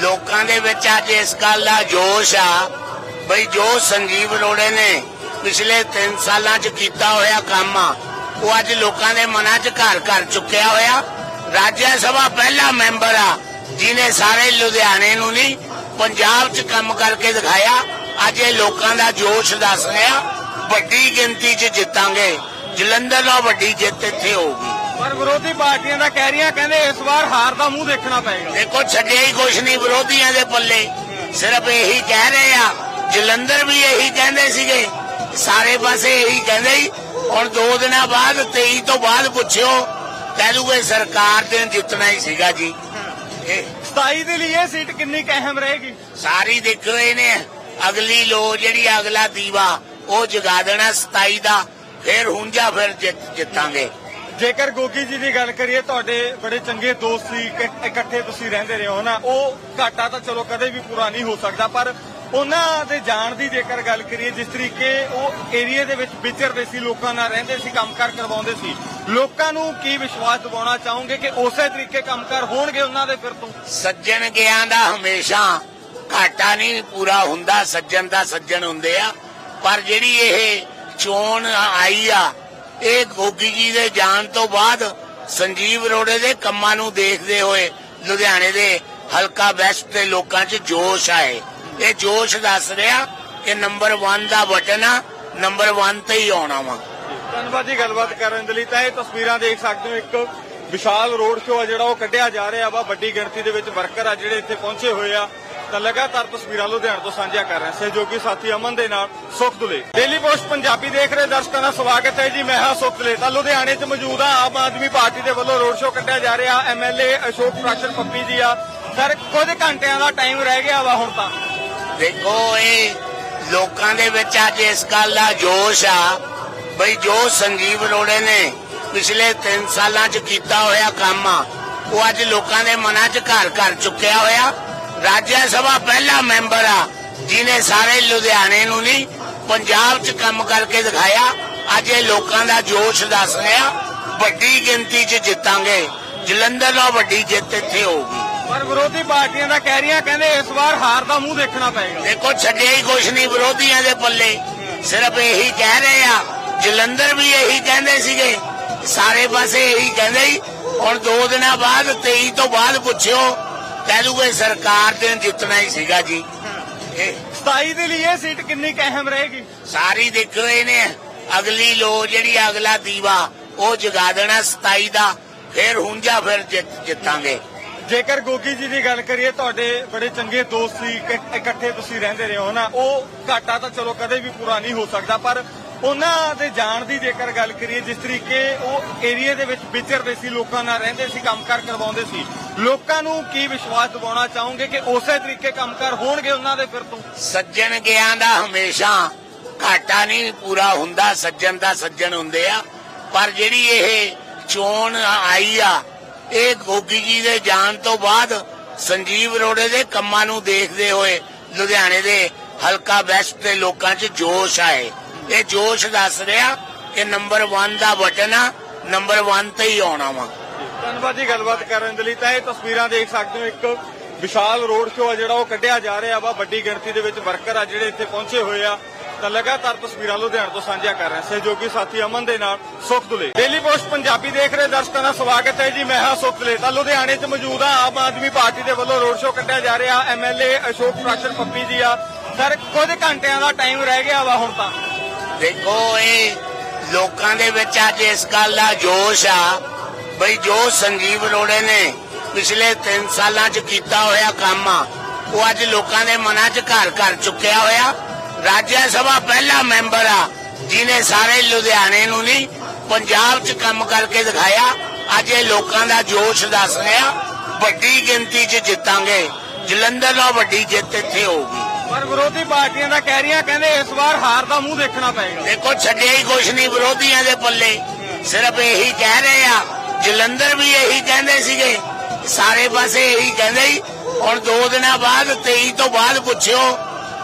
ਲੋਕਾਂ ਦੇ ਵਿੱਚ ਅੱਜ ਇਸ ਗੱਲ ਦਾ ਜੋਸ਼ ਆ। ਬਈ ਜੋ ਸੰਜੀਵ ਰੋੜੇ ਨੇ ਪਿਛਲੇ 3 ਸਾਲਾਂ 'ਚ ਕੀਤਾ ਹੋਇਆ ਕੰਮ ਆ, ਉਹ ਅੱਜ ਲੋਕਾਂ ਦੇ ਮਨਾਂ 'ਚ ਘਰ ਘਰ ਚੁੱਕਿਆ ਹੋਇਆ। ਰਾਜ ਸਭਾ ਪਹਿਲਾ ਮੈਂਬਰ ਆ ਜਿਨੇ ਸਾਰੇ ਲੁਧਿਆਣੇ ਨੂੰ ਨਹੀਂ ਪੰਜਾਬ 'ਚ ਕੰਮ ਕਰਕੇ ਦਿਖਾਇਆ। ਅੱਜ ਇਹ ਲੋਕਾਂ ਦਾ ਜੋਸ਼ ਦੱਸ ਰਿਹਾ ਵੱਡੀ ਗਿਣਤੀ 'ਚ ਜਿੱਤਾਂਗੇ। ਜਲੰਧਰ ਨਾਲ ਵੱਡੀ ਜਿੱਤ ਇੱਥੇ ਹੋਊਗੀ। ਪਰ ਵਿਰੋਧੀ ਪਾਰਟੀਆਂ ਦਾ ਕਹਿ ਰਹੀਆਂ ਕਹਿੰਦੇ ਇਸ ਵਾਰ ਹਾਰ ਦਾ ਮੂੰਹ ਦੇਖਣਾ ਪਏਗਾ। ਦੇਖੋ ਛੱਡਿਆ ਹੀ ਕੁਛ ਨਹੀਂ ਵਿਰੋਧੀਆਂ ਦੇ ਪੱਲੇ। ਸਿਰਫ ਇਹੀ ਕਹਿ ਰਹੇ ਆ ਜਲੰਧਰ ਵੀ ਇਹੀ ਕਹਿੰਦੇ ਸੀਗੇ। ਸਾਰੇ ਪਾਸੇ ਇਹੀ ਕਹਿੰਦੇ ਹੀ ਹੁਣ ਦੋ ਦਿਨਾਂ ਬਾਅਦ 23 ਤੋਂ ਬਾਅਦ ਪੁੱਛਿਓ ਕਹਿ ਦੂਗੇ ਸਰਕਾਰ ਤੇ ਜਿੱਤਣਾ ਹੀ ਸੀਗਾ ਜੀ। ਇਹ 27 ਦੇ ਲਈ ਇਹ ਸੀਟ ਕਿੰਨੀ ਕੁ ਅਹਿਮ ਰਹੇਗੀ? ਸਾਰੀ ਦੇਖ ਰਹੇ ਨੇ। ਅਗਲੀ ਲੋ ਜਿਹੜੀ ਅਗਲਾ ਦੀਵਾ ਉਹ ਜਗਾ ਦੇਣਾ 27 ਦਾ। ਫਿਰ ਹੁੰਜਾ ਫਿਰ ਜਿੱਤ ਜਿੱਤਾਂਗੇ। ਜੇਕਰ ਗੋਗੀ ਜੀ ਦੀ ਗੱਲ ਕਰੀਏ ਤੁਹਾਡੇ ਬੜੇ ਚੰਗੇ ਦੋਸਤ ਸੀ ਇਕ- ਇਕੱਠੇ ਤੁਸੀਂ ਰਹਿੰਦੇ ਰਹੇ ਹੋ ਨਾ ਉਹ ਘਾਟਾ ਤਾਂ ਚਲੋ ਕਦੇ ਵੀ ਪੂਰਾ ਨਹੀਂ ਹੋ ਸਕਦਾ ਪਰ ਉਹਨਾਂ ਦੇ ਜਾਣ ਦੀ ਜੇਕਰ ਗੱਲ ਕਰੀਏ, ਜਿਸ ਤਰੀਕੇ ਉਹ ਏਰੀਆ ਦੇ ਵਿੱਚ ਵਿਚਰਦੇ ਸੀ, ਲੋਕਾਂ ਨਾਲ ਰਹਿੰਦੇ ਸੀ, ਕੰਮਕਾਰ ਕਰਵਾਉਂਦੇ ਸੀ, ਲੋਕਾਂ ਨੂੰ ਕੀ ਵਿਸ਼ਵਾਸ ਦਿਵਾਉਣਾ ਚਾਹੋਗੇ ਕਿ ਉਸੇ ਤਰੀਕੇ ਕੰਮਕਾਰ ਹੋਣਗੇ ਉਹਨਾਂ ਦੇ ਫਿਰ ਤੋਂ? ਸੱਜਣ ਗਿਆਂ ਦਾ ਹਮੇਸ਼ਾ ਘਾਟਾ ਨਹੀਂ ਪੂਰਾ ਹੁੰਦਾ, ਸੱਜਣ ਦਾ ਸੱਜਣ ਹੁੰਦੇ ਆ। ਪਰ ਜਿਹੜੀ ਇਹ ਚੋਣ ਆਈ ਆ, ਇਹ ਗੋਗੀ ਜੀ ਦੇ ਜਾਣ ਤੋਂ ਬਾਅਦ ਸੰਜੀਵ ਰੋੜੇ ਦੇ ਕੰਮਾਂ ਨੂੰ ਦੇਖਦੇ ਹੋਏ ਲੁਧਿਆਣੇ ਦੇ ਹਲਕਾ ਵੈਸਟ ਦੇ ਲੋਕਾਂ 'ਚ ਜੋਸ਼ ਆਏ। ਇਹ ਜੋਸ਼ ਦੱਸ ਰਿਹਾ ਕਿ ਨੰਬਰ 1 ਦਾ ਬਟਨ ਆ, ਨੰਬਰ 1 ਤੇ ਹੀ ਆਉਣਾ ਵਾ। ਧੰਨਵਾਦ ਜੀ, ਗੱਲਬਾਤ ਕਰਨ ਦੇ ਲਈ ਤਾਂ ਇਹ ਤਸਵੀਰਾਂ ਦੇਖ ਸਕਦੇ ਹੋ। ਇੱਕ ਵਿਸ਼ਾਲ ਰੋਡ ਸ਼ੋਅ ਆ ਜਿਹੜਾ ਉਹ ਕੱਢਿਆ ਜਾ ਰਿਹਾ ਵਾ। ਵੱਡੀ ਗਿਣਤੀ ਦੇ ਵਿੱਚ ਵਰਕਰ ਆ ਜਿਹੜੇ ਇੱਥੇ ਪਹੁੰਚੇ ਹੋਏ ਆ। ਤਾਂ ਲਗਾਤਾਰ ਤਸਵੀਰਾਂ ਲੁਧਿਆਣਾ ਤੋਂ ਸਾਂਝਾ ਕਰ ਰਹੇ ਸਹਿਯੋਗੀ ਸਾਥੀ ਅਮਨ ਦੇ ਨਾਲ ਸੁਖ ਦੁਲੇ। ਡੇਲੀ ਪੋਸਟ ਪੰਜਾਬੀ ਦੇਖ ਰਹੇ ਦਰਸ਼ਕਾਂ ਦਾ ਸਵਾਗਤ ਹੈ ਜੀ। ਮੈਂ ਹਾਂ ਸੁਖ ਦੁਲੇ। ਤਾਂ ਲੁਧਿਆਣੇ 'ਚ ਮੌਜੂਦ ਆ। ਆਮ ਆਦਮੀ ਪਾਰਟੀ ਦੇ ਵੱਲੋਂ ਰੋਡ ਸ਼ੋਅ ਕੱਢਿਆ ਜਾ ਰਿਹਾ। ਐਮਐਲਏ ਅਸ਼ੋਕ ਪ੍ਰਾਸ਼ਰ ਪੱਪੀ ਜੀ ਆ। ਸਰ, ਕੁਝ ਘੰਟਿਆਂ ਦਾ ਟਾਈਮ ਰਹਿ ਗਿਆ ਵਾ ਹੁਣ ਤਾਂ। ਦੇਖੋ, ਇਹ ਲੋਕਾਂ ਦੇ ਵਿੱਚ ਅੱਜ ਇਸ ਗੱਲ ਦਾ ਜੋਸ਼ ਆ। ਬਈ ਜੋ ਸੰਜੀਵ ਰੋੜੇ ਨੇ ਪਿਛਲੇ 3 ਸਾਲਾਂ 'ਚ ਕੀਤਾ ਹੋਇਆ ਕੰਮ ਆ, ਉਹ ਅੱਜ ਲੋਕਾਂ ਦੇ ਮਨਾਂ 'ਚ ਘਰ ਘਰ ਚੁੱਕਿਆ ਹੋਇਆ। ਰਾਜ ਸਭਾ ਪਹਿਲਾ ਮੈਂਬਰ ਆ ਜਿਨੇ ਸਾਰੇ ਲੁਧਿਆਣੇ ਨੂੰ ਨਹੀਂ, ਪੰਜਾਬ 'ਚ ਕੰਮ ਕਰਕੇ ਦਿਖਾਇਆ। ਅੱਜ ਇਹ ਲੋਕਾਂ ਦਾ ਜੋਸ਼ ਦੱਸ ਰਿਹਾ, ਵੱਡੀ ਗਿਣਤੀ 'ਚ ਜਿੱਤਾਂਗੇ। ਜਲੰਧਰ ਨਾਲ ਵੱਡੀ ਜਿੱਤ ਇੱਥੇ ਹੋਊਗੀ। ਪਰ ਵਿਰੋਧੀ ਪਾਰਟੀਆਂ ਦਾ ਕਹਿ ਰਹੀਆਂ ਕਹਿੰਦੇ ਇਸ ਵਾਰ ਹਾਰ ਦਾ ਮੂੰਹ ਦੇਖਣਾ ਪਏਗਾ। ਦੇਖੋ ਛੱਡਿਆ ਹੀ ਕੁਛ ਨਹੀਂ ਵਿਰੋਧੀਆਂ ਦੇ ਪੱਲੇ। ਸਿਰਫ ਇਹੀ ਕਹਿ ਰਹੇ ਆ ਜਲੰਧਰ ਵੀ ਇਹੀ ਕਹਿੰਦੇ ਸੀਗੇ। ਸਾਰੇ ਪਾਸੇ ਇਹੀ ਕਹਿੰਦੇ ਹੀ ਹੁਣ ਦੋ ਦਿਨਾਂ ਬਾਅਦ 23 ਤੋਂ ਬਾਅਦ ਪੁੱਛਿਓ ਕਹਿ ਦੂਗੇ ਸਰਕਾਰ ਤੇ ਜਿੱਤਣਾ ਹੀ ਸੀਗਾ ਜੀ। ਇਹ 27 ਦੇ ਲਈ ਇਹ ਸੀਟ ਕਿੰਨੀ ਕੁ ਅਹਿਮ ਰਹੇਗੀ? ਸਾਰੀ ਦੇਖ ਰਹੇ ਨੇ। ਅਗਲੀ ਲੋ ਜਿਹੜੀ ਅਗਲਾ ਦੀਵਾ ਉਹ ਜਗਾ ਦੇਣਾ 27 ਦਾ। ਫਿਰ ਹੁੰਜਾ ਫਿਰ ਜਿੱਤ ਜਿੱਤਾਂਗੇ। ਜੇਕਰ ਗੋਗੀ ਜੀ ਦੀ ਗੱਲ ਕਰੀਏ, ਤੁਹਾਡੇ ਬੜੇ ਚੰਗੇ ਦੋਸਤ ਸੀ ਇਕੱਠੇ ਤੁਸੀਂ ਰਹਿੰਦੇ ਰਹੇ ਹੋ ਨਾ, ਉਹ ਘਾਟਾ ਤਾਂ ਚਲੋ ਕਦੇ ਵੀ ਪੂਰਾ ਨਹੀਂ ਹੋ ਸਕਦਾ, ਪਰ ਉਹਨਾਂ ਦੇ ਜਾਣ ਦੀ ਜੇਕਰ ਗੱਲ ਕਰੀਏ, ਜਿਸ ਤਰੀਕੇ ਉਹ ਏਰੀਆ ਦੇ ਵਿੱਚ ਵਿਚਰਦੇ ਸੀ, ਲੋਕਾਂ ਨਾਲ ਰਹਿੰਦੇ ਸੀ, ਕੰਮਕਾਰ ਕਰਵਾਉਂਦੇ ਸੀ, ਲੋਕਾਂ ਨੂੰ ਕੀ ਵਿਸ਼ਵਾਸ ਦਿਵਾਉਣਾ ਚਾਹੋਗੇ ਕਿ ਉਸੇ ਤਰੀਕੇ ਕੰਮਕਾਰ ਹੋਣਗੇ ਉਹਨਾਂ ਦੇ ਫਿਰ ਤੋਂ? ਸੱਜਣ ਗਿਆਂ ਦਾ ਹਮੇਸ਼ਾ ਘਾਟਾ ਨਹੀਂ ਪੂਰਾ ਹੁੰਦਾ, ਸੱਜਣ ਦਾ ਸੱਜਣ ਹੁੰਦੇ ਆ, ਪਰ ਜਿਹੜੀ ਇਹ ਚੋਣ ਆਈ ਆ ਇਹ ਗੋਗੀ ਜੀ ਦੇ ਜਾਣ ਤੋਂ ਬਾਅਦ ਸੰਜੀਵ ਰੋੜੇ ਦੇ ਕੰਮਾਂ ਨੂੰ ਦੇਖਦੇ ਹੋਏ ਲੁਧਿਆਣੇ ਦੇ ਹਲਕਾ ਵੈਸਟ ਦੇ ਲੋਕਾਂ 'ਚ ਜੋਸ਼ ਆਏ। ਇਹ ਜੋਸ਼ ਦੱਸ ਰਿਹਾ ਕਿ ਨੰਬਰ 1 ਦਾ ਬਟਨ ਆ, ਨੰਬਰ 1 ਤੇ ਹੀ ਆਉਣਾ ਵਾ। ਧੰਨਵਾਦ ਜੀ, ਗੱਲਬਾਤ ਕਰਨ ਦੇ ਲਈ ਤਾਂ ਇਹ ਤਸਵੀਰਾਂ ਦੇਖ ਸਕਦੇ ਹੋ। ਇੱਕ ਵਿਸ਼ਾਲ ਰੋਡ ਸ਼ੋਅ ਆ ਜਿਹੜਾ ਉਹ ਕੱਢਿਆ ਜਾ ਰਿਹਾ ਵਾ। ਵੱਡੀ ਗਿਣਤੀ ਦੇ ਵਿੱਚ ਵਰਕਰ ਆ ਜਿਹੜੇ ਇੱਥੇ ਪਹੁੰਚੇ ਹੋਏ ਆ। ਤਾਂ ਲਗਾਤਾਰ ਤਸਵੀਰਾਂ ਲੁਧਿਆਣਾ ਤੋਂ ਸਾਂਝਾ ਕਰ ਰਹੇ ਸਹਿਯੋਗੀ ਸਾਥੀ ਅਮਨ ਦੇ ਨਾਲ ਸੁਖ ਦੁਲੇ। ਡੇਲੀ ਪੋਸਟ ਪੰਜਾਬੀ ਦੇਖ ਰਹੇ ਦਰਸ਼ਕਾਂ ਦਾ ਸਵਾਗਤ ਹੈ ਜੀ। ਮੈਂ ਹਾਂ ਸੁਖ ਦੁਲੇ। ਤਾਂ ਲੁਧਿਆਣੇ 'ਚ ਮੌਜੂਦ ਆ, ਆਮ ਆਦਮੀ ਪਾਰਟੀ ਦੇ ਵੱਲੋਂ ਰੋਡ ਸ਼ੋਅ ਕੱਢਿਆ ਜਾ ਰਿਹਾ। ਐਮਐਲਏ ਅਸ਼ੋਕ ਪ੍ਰਾਸ਼ਰ ਪੱਪੀ ਜੀ ਆ। ਸਰ, ਕੁਝ ਘੰਟਿਆਂ ਦਾ ਟਾਈਮ ਰਹਿ ਗਿਆ ਵਾ ਹੁਣ ਤਾਂ। ਦੇਖੋ, ਇਹ ਲੋਕਾਂ ਦੇ ਵਿੱਚ ਅੱਜ ਇਸ ਗੱਲ ਦਾ ਜੋਸ਼ ਆ। ਬਈ ਜੋ ਸੰਜੀਵ ਰੋੜੇ ਨੇ ਪਿਛਲੇ 3 ਸਾਲਾਂ 'ਚ ਕੀਤਾ ਹੋਇਆ ਕੰਮ ਆ, ਉਹ ਅੱਜ ਲੋਕਾਂ ਦੇ ਮਨਾਂ 'ਚ ਘਰ ਘਰ ਚੁੱਕਿਆ ਹੋਇਆ। ਰਾਜ ਸਭਾ ਪਹਿਲਾ ਮੈਂਬਰ ਆ ਜਿਨੇ ਸਾਰੇ ਲੁਧਿਆਣੇ ਨੂੰ ਨਹੀਂ ਪੰਜਾਬ 'ਚ ਕੰਮ ਕਰਕੇ ਦਿਖਾਇਆ। ਅੱਜ ਇਹ ਲੋਕਾਂ ਦਾ ਜੋਸ਼ ਦੱਸ ਰਿਹਾ ਵੱਡੀ ਗਿਣਤੀ 'ਚ ਜਿੱਤਾਂਗੇ। ਜਲੰਧਰ ਨਾਲ ਵੱਡੀ ਜਿੱਤ ਇੱਥੇ ਹੋਊਗੀ। ਪਰ ਵਿਰੋਧੀ ਪਾਰਟੀਆਂ ਦਾ ਕਹਿ ਰਹੀਆਂ ਕਹਿੰਦੇ ਇਸ ਵਾਰ ਹਾਰ ਦਾ ਮੂੰਹ ਦੇਖਣਾ ਪਏਗਾ। ਦੇਖੋ ਛੱਡਿਆ ਹੀ ਕੁਛ ਨਹੀਂ ਵਿਰੋਧੀਆਂ ਦੇ ਪੱਲੇ। ਸਿਰਫ ਇਹੀ ਕਹਿ ਰਹੇ ਆ ਜਲੰਧਰ ਵੀ ਇਹੀ ਕਹਿੰਦੇ ਸੀਗੇ। ਸਾਰੇ ਪਾਸੇ ਇਹੀ ਕਹਿੰਦੇ ਹੀ ਹੁਣ ਦੋ ਦਿਨਾਂ ਬਾਅਦ 23 ਤੋਂ ਬਾਅਦ ਪੁੱਛਿਓ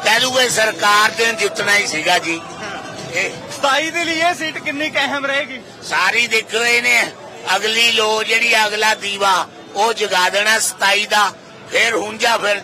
ਕਹਿ ਦੂਗੇ ਸਰਕਾਰ ਤੇ ਜਿੱਤਣਾ ਹੀ ਸੀਗਾ ਜੀ। ਇਹ 27 ਦੇ ਲਈ ਇਹ ਸੀਟ ਕਿੰਨੀ ਕੁ ਅਹਿਮ ਰਹੇਗੀ? ਸਾਰੀ ਦੇਖ ਰਹੇ ਨੇ। ਅਗਲੀ ਲੋ ਜਿਹੜੀ ਅਗਲਾ ਦੀਵਾ ਉਹ ਜਗਾ ਦੇਣਾ 27 ਦਾ। ਫਿਰ ਹੁੰਜਾ ਫਿਰ